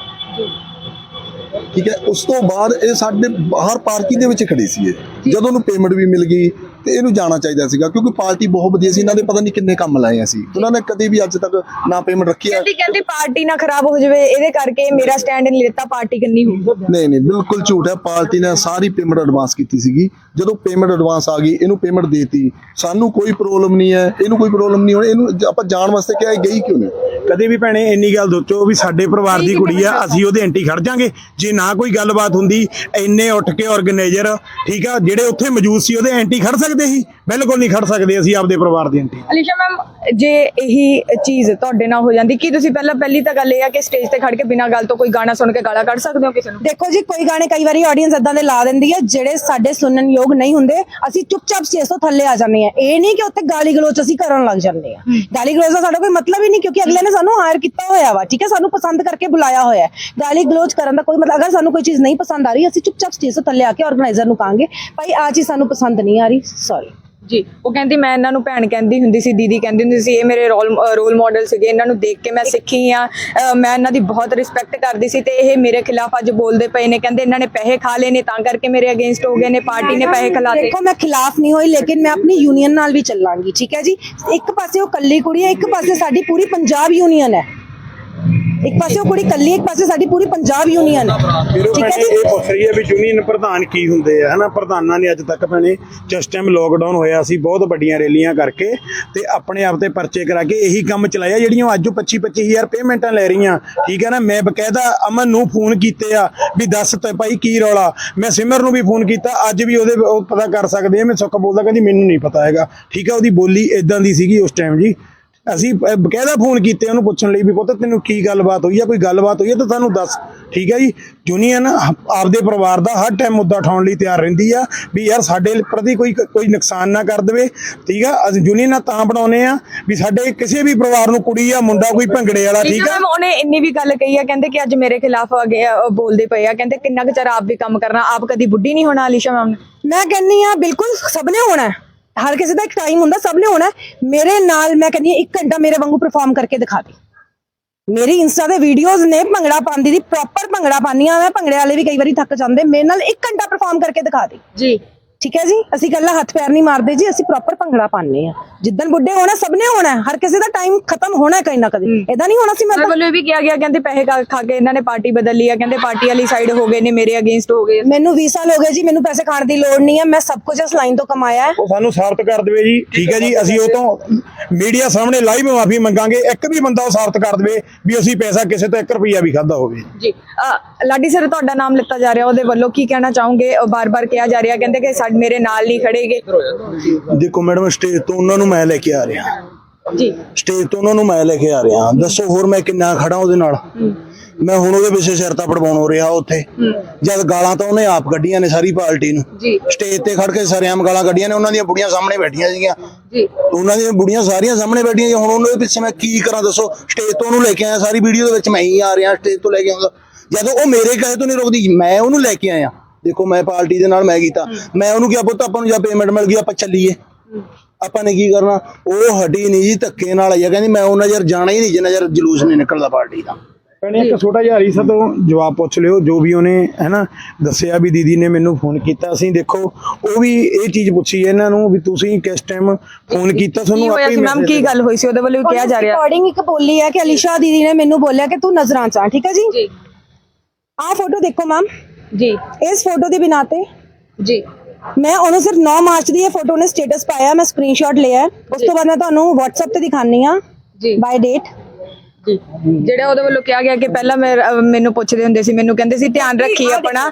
ਠੀਕ ਹੈ ਉਸ ਤੋਂ ਬਾਅਦ ਇਹ ਸਾਡੇ ਬਾਹਰ ਪਾਰਕਿੰਗ ਦੇ ਵਿੱਚ ਖੜੀ ਸੀ ਇਹ। ਜਦੋਂ ਉਹਨੂੰ ਪੇਮੈਂਟ ਵੀ ਮਿਲ ਗਈ ਤੇ ਇਹਨੂੰ ਜਾਣਾ ਚਾਹੀਦਾ ਸੀਗਾ ਕਿਉਂਕਿ ਪਾਰਟੀ ਬਹੁਤ ਵਧੀਆ ਸੀ ਇਹਨਾਂ ਦੇ ਪਤਾ ਨਹੀਂ ਕਿੰਨੇ ਕੰਮ ਲਾਏ ਸੀ। ਉਹਨਾਂ ਨੇ ਕਦੇ ਵੀ ਅੱਜ ਤੱਕ ਨਾ ਪੇਮੈਂਟ ਰੱਖੀ ਆ। ਕਹਿੰਦੀ ਕਹਿੰਦੀ ਪਾਰਟੀ ਨਾ ਖਰਾਬ ਹੋ ਜਾਵੇ ਇਹਦੇ ਕਰਕੇ ਮੇਰਾ ਸਟੈਂਡ ਨਹੀਂ ਲਿੱਤਾ ਪਾਰਟੀ ਕਿੰਨੀ ਹੋਊ। ਨਹੀਂ ਨਹੀਂ ਬਿਲਕੁਲ ਝੂਠ ਹੈ ਪਾਰਟੀ ਨੇ ਸਾਰੀ ਪੇਮੈਂਟ ਐਡਵਾਂਸ ਕੀਤੀ ਸੀਗੀ। ਜਦੋਂ ਪੇਮੈਂਟ ਐਡਵਾਂਸ ਆ ਗਈ ਇਹਨੂੰ ਪੇਮੈਂਟ ਦੇਤੀ। ਸਾਨੂੰ ਕੋਈ ਪ੍ਰੋਬਲਮ ਨਹੀਂ ਹੈ ਇਹਨੂੰ ਕੋਈ ਪ੍ਰੋਬਲਮ ਨਹੀਂ ਹੋਣੀ ਇਹਨੂੰ ਆਪਾਂ ਜਾਣ ਵਾਸਤੇ ਕਿਹਾ ਗਈ ਕਿਉਂ ਨਹੀਂ? ਕਦੇ ਵੀ ਭੈਣੇ ਇੰਨੀ ਗੱਲ ਸੋਚੋ ਵੀ ਸਾਡੇ ਪਰਿਵਾਰ ਦੀ ਕੁੜੀ ਆ ਅਸੀਂ ਉਹਦੇ ਐਂਟੀ ਖੜ ਜਾਾਂਗੇ। ਜੇ ਨਾ ਕੋਈ ਗੱਲਬਾਤ ਹੁੰਦੀ ਇੰਨੇ ਉੱਠ ਕੇ ਆਰਗੇਨਾਈਜ਼ਰ ਠੀਕ ਆ ਜਿਹੜੇ ਉੱਥੇ ਮੌਜੂਦ ਸੀ ਉਹਦੇ ਐਂਟੀ ਖੜ ਸਕਦੇ ਸੀ? ਬਿਲਕੁਲ ਨਹੀਂ ਖੜ ਸਕਦੇ ਅਸੀਂ ਆਪਦੇ ਪਰਿਵਾਰ ਦੇ ਐਂਟੀ ਅਲੀਸ਼ਾ ਮੈਮ ਜੇ ਇਹੀ ਚੀਜ਼ ਤੁਹਾਡੇ ਨਾਲ ਹੋ ਜਾਂਦੀ ਕੀ ਤੁਸੀਂ ਪਹਿਲਾਂ ਪਹਿਲੀ ਤਾਂ ਗੱਲ ਇਹ ਆ ਕਿ ਸਟੇਜ ਤੇ ਖੜ ਕੇ ਬਿਨਾਂ ਗੱਲ ਤੋਂ ਕੋਈ ਗਾਣਾ ਸੁਣ ਕੇ ਗਾਲਾਂ ਕੱਢ ਸਕਦੇ ਹੋ ਕਿਸੇ ਨੂੰ? ਦੇਖੋ ਜੀ ਕੋਈ ਗਾਣੇ ਕਈ ਵਾਰੀ ਆਡੀਅנס ਇਦਾਂ ਦੇ ਲਾ ਦਿੰਦੀ ਹੈ ਜਿਹੜੇ ਸਾਡੇ ਸੁਣਨ ਯੋਗ ਨਹੀਂ ਹੁੰਦੇ। ਅਸੀਂ ਚੁੱਪਚਾਪ ਸਟੇਜ ਤੋਂ ਥੱਲੇ ਆ ਜਾਂਦੇ ਆ। ਇਹ ਨਹੀਂ ਕਿ ਉੱਥੇ ਗਾਲੀ ਗਲੋਚ ਅਸੀਂ ਕਰਨ ਲੱਗ ਜਾਂਦੇ ਆ। ਗਾਲੀ ਗਲੋਚ ਦਾ ਸਾਡਾ ਕੋਈ ਮਤਲਬ ਹੀ ਨਹੀਂ ਕਿਉਂਕਿ ਅਗਲੇ ਨੇ ਸਾਨੂੰ ਹਾਇਰ ਕੀਤਾ ਹੋਇਆ ਵਾ, ਠੀਕ ਹੈ? ਸਾਨੂੰ ਪਸੰਦ ਕਰਕੇ ਬੁਲਾਇਆ ਹੋਇਆ ਹੈ। ਗਾਲੀ ਗਲੋਚ ਕਰਨ ਦਾ ਕੋਈ ਮਤਲਬ, ਅਗਰ ਸਾਨੂੰ ਕੋਈ ਚੀਜ਼ ਨਹੀਂ ਪਸੰਦ ਆ ਰਹੀ, ਅਸੀਂ ਚੁੱਪਚਾਪ ਸਟੇਜ ਤੋਂ ਥੱਲੇ ਆ ਕੇ ਆਰਗੇਨਾਈਜ਼ਰ ਨੂੰ ਕਹਾਂਗੇ, ਭਾਈ ਆ ਚੀਜ਼ ਸਾਨੂੰ ਪਸੰਦ ਨਹੀਂ ਆ ਰਹੀ ਸੌਰੀ ਜੀ, ਉਹ ਕਹਿੰਦੀ, ਮੈਂ ਇਹਨਾਂ ਨੂੰ ਭੈਣ ਕਹਿੰਦੀ ਹੁੰਦੀ ਸੀ, ਦੀਦੀ ਕਹਿੰਦੀ ਹੁੰਦੀ ਸੀ, ਇਹ ਮੇਰੇ ਰੋਲ ਰੋਲ ਮਾਡਲ ਸੀਗੇ, ਇਹਨਾਂ ਨੂੰ ਦੇਖ ਕੇ ਮੈਂ ਸਿੱਖੀ ਆ ਮੈਂ ਇਹਨਾਂ ਦੀ ਬਹੁਤ ਰਿਸਪੈਕਟ ਕਰਦੀ ਸੀ ਤੇ ਇਹ ਮੇਰੇ ਖਿਲਾਫ ਅੱਜ ਬੋਲਦੇ ਪਏ ਨੇ, ਕਹਿੰਦੇ ਇਹਨਾਂ ਨੇ ਪੈਸੇ ਖਾ ਲਏ ਨੇ, ਤਾਂ ਕਰਕੇ ਮੇਰੇ ਅਗੇਂਸਟ ਹੋ ਗਏ ਨੇ ਪਾਰਟੀ ਨੇ ਪੈਸੇ ਖਿਲਾਤੇ ਦੇਖੋ, ਮੈਂ ਖਿਲਾਫ ਨਹੀਂ ਹੋਈ, ਲੇਕਿਨ ਮੈਂ ਆਪਣੀ ਯੂਨੀਅਨ ਨਾਲ ਵੀ ਚੱਲਾਂਗੀ, ਠੀਕ ਹੈ ਜੀ? ਇੱਕ ਪਾਸੇ ਉਹ ਕੱਲੀ ਕੁੜੀ ਹੈ, ਇੱਕ ਪਾਸੇ ਸਾਡੀ ਪੂਰੀ ਪੰਜਾਬ ਯੂਨੀਅਨ ਹੈ। ਇੱਕ ਪਾਸੇ ਉਹ ਕੁੜੀ ਕੱਲੀ ਇੱਕ ਪਾਸੇ ਸਾਡੀ ਪੂਰੀ ਪੰਜਾਬ ਯੂਨੀਅਨ। ਠੀਕ ਹੈ ਜੀ? ਇਹ ਪੁੱਛ ਰਹੀ ਹੈ ਵੀ ਯੂਨੀਅਨ ਪ੍ਰਧਾਨ ਕੀ ਹੁੰਦੇ ਆ ਹਨਾ? ਪ੍ਰਧਾਨਾਂ ਨੇ ਅੱਜ ਤੱਕ ਭੈਣੇ ਜਿਸ ਟਾਈਮ ਲੋਕਡਾਊਨ ਹੋਇਆ ਸੀ ਬਹੁਤ ਵੱਡੀਆਂ ਰੈਲੀਆਂ ਕਰਕੇ ਤੇ ਆਪਣੇ ਆਪ ਤੇ ਪਰਚੇ ਕਰਾ ਕੇ ਇਹੀ ਕੰਮ ਚਲਾਇਆ ਜਿਹੜੀਆਂ ਅੱਜ 25 25000 ਪੇਮੈਂਟਾਂ ਲੈ ਰਹੀਆਂ। ਠੀਕ ਹੈ ਨਾ? ਮੈਂ ਬਕਾਇਦਾ ਅਮਨ ਨੂੰ ਫੋਨ ਕੀਤੇ ਆ ਵੀ ਦੱਸ ਤੇ ਭਾਈ ਕੀ ਰੌਲਾ। ਮੈਂ ਸਿਮਰ ਨੂੰ ਵੀ ਫੋਨ ਕੀਤਾ ਅੱਜ ਵੀ ਉਹਦੇ ਉਹ ਪਤਾ ਕਰ ਸਕਦੇ ਆ ਮੈਂ ਸੁੱਖ ਬੋਲਦਾ ਕਹਿੰਦੀ ਮੈਨੂੰ ਨਹੀਂ ਪਤਾ ਹੈਗਾ। ਠੀਕ ਹੈ ਉਹਦੀ ਬੋਲੀ ਇਦਾਂ ਦੀ ਸੀਗੀ ਉਸ ਟਾਈਮ ਜੀ। ਅਸੀਂ ਬਕਾਇਦਾ ਫੋਨ ਕੀਤੇ ਉਹਨੂੰ ਪੁੱਛਣ ਲਈ ਵੀ ਪੁੱਤ ਤੈਨੂੰ ਕੀ ਗੱਲਬਾਤ ਹੋਈ ਆ ਕੋਈ ਗੱਲਬਾਤ ਹੋਈ ਆ ਤਾਂ ਸਾਨੂੰ ਦੱਸ। ਠੀਕ ਹੈ ਜੀ? ਯੂਨੀਅਨ ਆਪਦੇ ਪਰਿਵਾਰ ਦਾ ਹਰ ਟਾਈਮ ਮੁੱਦਾ ਉਠਾਉਣ ਲਈ ਤਿਆਰ ਰਹਿੰਦੀ ਆ ਵੀ ਯਾਰ ਸਾਡੇ ਪ੍ਰਤੀ ਕੋਈ ਕੋਈ ਨੁਕਸਾਨ ਨਾ ਕਰ ਦੇਵੇ। ਠੀਕ ਆ? ਅਸੀਂ ਯੂਨੀਅਨ ਤਾਂ ਬਣਾਉਨੇ ਆ ਵੀ ਸਾਡੇ ਕਿਸੇ ਵੀ ਪਰਿਵਾਰ ਨੂੰ ਕੁੜੀ ਆ ਮੁੰਡਾ ਕੋਈ ਭੰਗੜੇ ਵਾਲਾ ਠੀਕ ਆ? ਮੈਮ ਉਹਨੇ ਇੰਨੀ ਵੀ ਗੱਲ ਕਹੀ ਆ ਕਹਿੰਦੇ ਕਿ ਅੱਜ ਮੇਰੇ ਖਿਲਾਫ ਆ ਗਏ ਆ, ਉਹ ਬੋਲਦੇ ਪਏ ਆ ਕਹਿੰਦੇ ਕਿੰਨਾ ਕੁ ਚਿਰ ਆਪ ਵੀ ਕੰਮ ਕਰਨਾ ਆਪ ਕਦੀ ਬੁੱਢੀ ਨਹੀਂ ਹੋਣਾ ਅਲੀਸ਼ਾ ਮੈਮ ਨੇ? ਮੈਂ ਕਹਿੰਨੀ ਆ ਬਿਲਕੁਲ ਸਭ ਨੇ ਹੋਣਾ। ਹਰ ਕਿਸੇ ਦਾ ਇੱਕ ਟਾਈਮ ਹੁੰਦਾ, ਸਭ ਨੇ ਹੋਣਾ ਮੇਰੇ ਨਾਲ ਮੈਂ ਕਹਿੰਦੀ ਇੱਕ ਘੰਟਾ ਮੇਰੇ ਵਾਂਗੂ ਪਰਫਾਰਮ ਕਰਕੇ ਦਿਖਾ ਦੇ। ਮੇਰੀ ਇੰਸਟਾ ਦੇ ਵੀਡੀਓਜ਼ ਨੇ ਭੰਗੜਾ ਪਾਉਂਦੀ ਦੀ ਪ੍ਰੋਪਰ ਭੰਗੜਾ ਪਾਉਂਦੀ ਆ ਮੈਂ ਭੰਗੜੇ ਵਾਲੇ ਵੀ ਕਈ ਵਾਰੀ ਥੱਕ ਜਾਂਦੇ, ਮੇਰੇ ਨਾਲ ਇੱਕ ਘੰਟਾ ਪਰਫਾਰਮ ਕਰਕੇ ਦਿਖਾ ਦੇ। ਜੀ। ਠੀਕ ਹੈ ਜੀ? ਅਸੀਂ ਗੱਲਾਂ ਹੱਥ ਪੈਰ ਨਹੀਂ ਮਾਰਦੇ ਜੀ ਅਸੀਂ ਪ੍ਰੋਪਰ ਭੰਗੜਾ ਪਾਉਂਦੇ ਆ ਜਿੱਦਣ ਬੁੱਢੇ ਹੋਣਾ ਸਭ ਨੇ ਹੋਣਾ ਹੈ। ਹਰ ਕਿਸੇ ਦਾ ਟਾਈਮ ਖਤਮ ਹੋਣਾ ਹੈ ਕहीं ਨਾ ਕਦੇ। ਇਦਾਂ ਨਹੀਂ ਹੋਣਾ ਸੀ ਮੈਂ ਵੱਲੋਂ ਇਹ ਵੀ ਕਿਹਾ ਗਿਆ ਕਹਿੰਦੇ ਪੈਸੇ ਖਾ ਖਾ ਕੇ ਇਹਨਾਂ ਨੇ ਪਾਰਟੀ ਬਦਲ ਲਈ ਆ ਕਹਿੰਦੇ ਪਾਰਟੀ ਵਾਲੀ ਸਾਈਡ ਹੋ ਗਏ ਨੇ ਮੇਰੇ ਅਗੇਂਸਟ ਹੋ ਗਏ। ਮੈਨੂੰ 20 ਸਾਲ ਹੋ ਗਏ ਜੀ ਮੈਨੂੰ ਪੈਸੇ ਖਾਣ ਦੀ ਲੋੜ ਨਹੀਂ ਹੈ ਮੈਂ ਸਭ ਕੁਝ ਇਸ ਲਾਈਨ ਤੋਂ ਕਮਾਇਆ ਹੈ। ਉਹ ਸਾਨੂੰ ਸਾਬਤ ਕਰ ਦੇਵੇ ਜੀ ਠੀਕ ਹੈ ਜੀ ਅਸੀਂ ਉਹ ਤੋਂ ਮੀਡੀਆ ਸਾਹਮਣੇ ਲਾਈਵ ਮਾਫੀ ਮੰਗਾਂਗੇ ਇੱਕ ਵੀ ਬੰਦਾ ਉਹ ਸਾਬਤ ਕਰ ਦੇਵੇ ਵੀ ਅਸੀਂ ਪੈਸਾ ਕਿਸੇ ਤੋਂ 1 ਰੁਪਿਆ ਵੀ ਖਾਦਾ ਹੋਵੇ। ਜੀ ਲਾਡੀ ਸਰ ਤੁਹਾਡਾ ਨਾਮ ਲਿੱਤਾ ਜਾ ਰਿਹਾ ਉਹਦੇ ਵੱਲੋਂ ਕੀ ਕਹਿਣਾ ਚਾਹੋਗੇ? ਬਾਰ-ਬਾਰ ਕਿਹਾ ਜਾ ਰਿਹਾ ਕਹਿੰਦੇ ਕਿ ਸਾਡੇ ਮੇਰੇ ਨਾਲ ਨਹੀਂ ਖੜੇਗੇ ਦੇਖੋ ਮੈਡਮ ਸਟੇਜ ਤੋਂ ਉਹਨਾਂ ਨੂੰ ਮੈਂ ਲੈ ਕੇ ਆ ਰਿਹਾ। ਜੀ। ਸਟੇਜ ਤੋਂ ਉਹਨਾਂ ਨੂੰ ਮੈਂ ਲੈ ਕੇ ਆ ਰਿਹਾ। ਦੱਸੋ ਹੋਰ ਮੈਂ ਕਿੰਨਾ ਖੜਾ ਉਹਦੇ ਨਾਲ? ਮੈਂ ਹੁਣ ਉਹਦੇ ਪਿੱਛੇ ਸਿਰ ਤਾਂ ਪੜਵਾਉਣ ਹੋ ਰਿਹਾ ਉੱਥੇ। ਜਦ ਗਾਲਾਂ ਤਾਂ ਉਹਨੇ ਆਪ ਕੱਢੀਆਂ ਨੇ ਸਾਰੀ ਪਾਰਟੀ ਨੂੰ। ਜੀ। ਸਟੇਜ ਤੇ ਖੜ ਕੇ ਸਰਿਆਮ ਗਾਲਾਂ ਕੱਢੀਆਂ ਨੇ ਉਹਨਾਂ ਦੀਆਂ ਬੁੜੀਆਂ ਸਾਹਮਣੇ ਬੈਠੀਆਂ ਸੀਗੀਆਂ। ਜੀ। ਉਹਨਾਂ ਦੀਆਂ ਬੁੜੀਆਂ ਸਾਰੀਆਂ ਸਾਹਮਣੇ ਬੈਠੀਆਂ ਸੀ ਹੁਣ ਉਹਨਾਂ ਦੇ ਪਿੱਛੇ ਮੈਂ ਕੀ ਕਰਾਂ ਦੱਸੋ? ਸਟੇਜ ਤੋਂ ਉਹਨੂੰ ਲੈ ਕੇ ਆਇਆ ਸਾਰੀ ਵੀਡੀਓ ਦੇ ਵਿੱਚ ਮੈਂ ਹੀ ਆ ਰਿਹਾ ਸਟੇਜ ਤੋਂ ਲੈ ਕੇ ਆਉਂਦਾ। ਜਦੋਂ ਉਹ ਮੇਰੇ ਕਹੇ ਤੋਂ ਨਹੀਂ ਰੁਕਦੀ ਮੈਂ ਉਹਨੂੰ ਲੈ ਕੇ ਆਇਆ। ਦੇਖੋ ਮੈਂ ਪਾਰਟੀ ਦੇ ਨਾਲ ਮੈਂ ਕੀਤਾ। ਮੈਂ ਉਹਨੂੰ ਕਿਹਾ ਪੁੱਤ ਆਪਾਂ ਨੂੰ ਜਾਂ ਪੇਮੈਂਟ ਮਿਲ ਗਈ ਆਪਾਂ ਚੱਲੀਏ। ਆਪਾਂ ਨੇ ਕੀ ਕਰਨਾ? ਉਹ ਹਟੀ ਨਹੀਂ ਜੀ ਧੱਕੇ ਨਾਲ ਆਈ ਆ। ਕਹਿੰਦੀ ਮੈਂ ਉਹਨਾਂ ਜਰ ਜਾਣਾ ਹੀ ਨਹੀਂ ਜਿੰਨਾ ਜਰ ਜਲੂਸ ਨਹੀਂ ਨਿਕਲਦਾ ਪਾਰਟੀ ਦਾ। ਭੈਣੇ ਇੱਕ ਛੋਟਾ ਜਿਹਾ ਹਰੀਸਾ ਤੋਂ ਜਵਾਬ ਪੁੱਛ ਲਿਓ। ਜੋ ਵੀ ਉਹਨੇ ਹੈਨਾ ਦੱਸਿਆ ਵੀ ਦੀਦੀ ਨੇ ਮੈਨੂੰ ਫੋਨ ਕੀਤਾ ਅਸੀਂ ਦੇਖੋ ਉਹ ਵੀ ਇਹ ਚੀਜ਼ ਪੁੱਛੀ ਇਹਨਾਂ ਨੂੰ ਵੀ ਤੁਸੀਂ ਕਿਸ ਟਾਈਮ ਫੋਨ ਕੀਤਾ ਤੁਹਾਨੂੰ ਆਪੇ ਸੀ ਮੈਮ? ਕੀ ਗੱਲ ਹੋਈ ਸੀ? ਉਹਦੇ ਵੱਲੋਂ ਵੀ ਕਿਹਾ ਜਾ ਰਿਹਾ। ਰਿਕਾਰਡਿੰਗ ਇੱਕ ਬੋਲੀ ਹੈ ਕਿ ਅਲੀਸ਼ਾ ਦੀਦੀ ਨੇ ਮੈਨੂੰ ਬੋਲਿਆ ਕਿ ਤੂੰ ਨਜ਼ਰਾਂ ਚ ਆ ਠੀਕ ਹੈ ਜੀ? ਜੀ। ਆਹ ਫੋਟੋ ਦੇਖੋ ਮੈਮ। ਜੀ। ਇਸ ਫੋਟੋ ਦੇ ਬਿਨਾਂ ਤੇ ਜੀ। ਮੈਂ ਉਹਨੂੰ ਸਿਰਫ 9 ਮਾਰਚ ਦੀ ਇਹ ਫੋਟੋ ਨੇ ਸਟੇਟਸ ਪਾਇਆ ਮੈਂ ਸਕਰੀਨਸ਼ਾਟ ਲਿਆ। ਉਸ ਤੋਂ ਬਾਅਦ ਮੈਂ ਤੁਹਾਨੂੰ WhatsApp ਤੇ ਦਿਖਾਣੀ ਆ ਜੀ। ਬਾਈ ਡੇਟ ਜੀ। ਜਿਹੜਾ ਉਹਦੇ ਵੱਲੋਂ ਕਿਹਾ ਗਿਆ ਕਿ ਪਹਿਲਾਂ ਮੈਨੂੰ ਪੁੱਛਦੇ ਹੁੰਦੇ ਸੀ ਮੈਨੂੰ ਕਹਿੰਦੇ ਸੀ ਧਿਆਨ ਰੱਖੀ ਆਪਣਾ।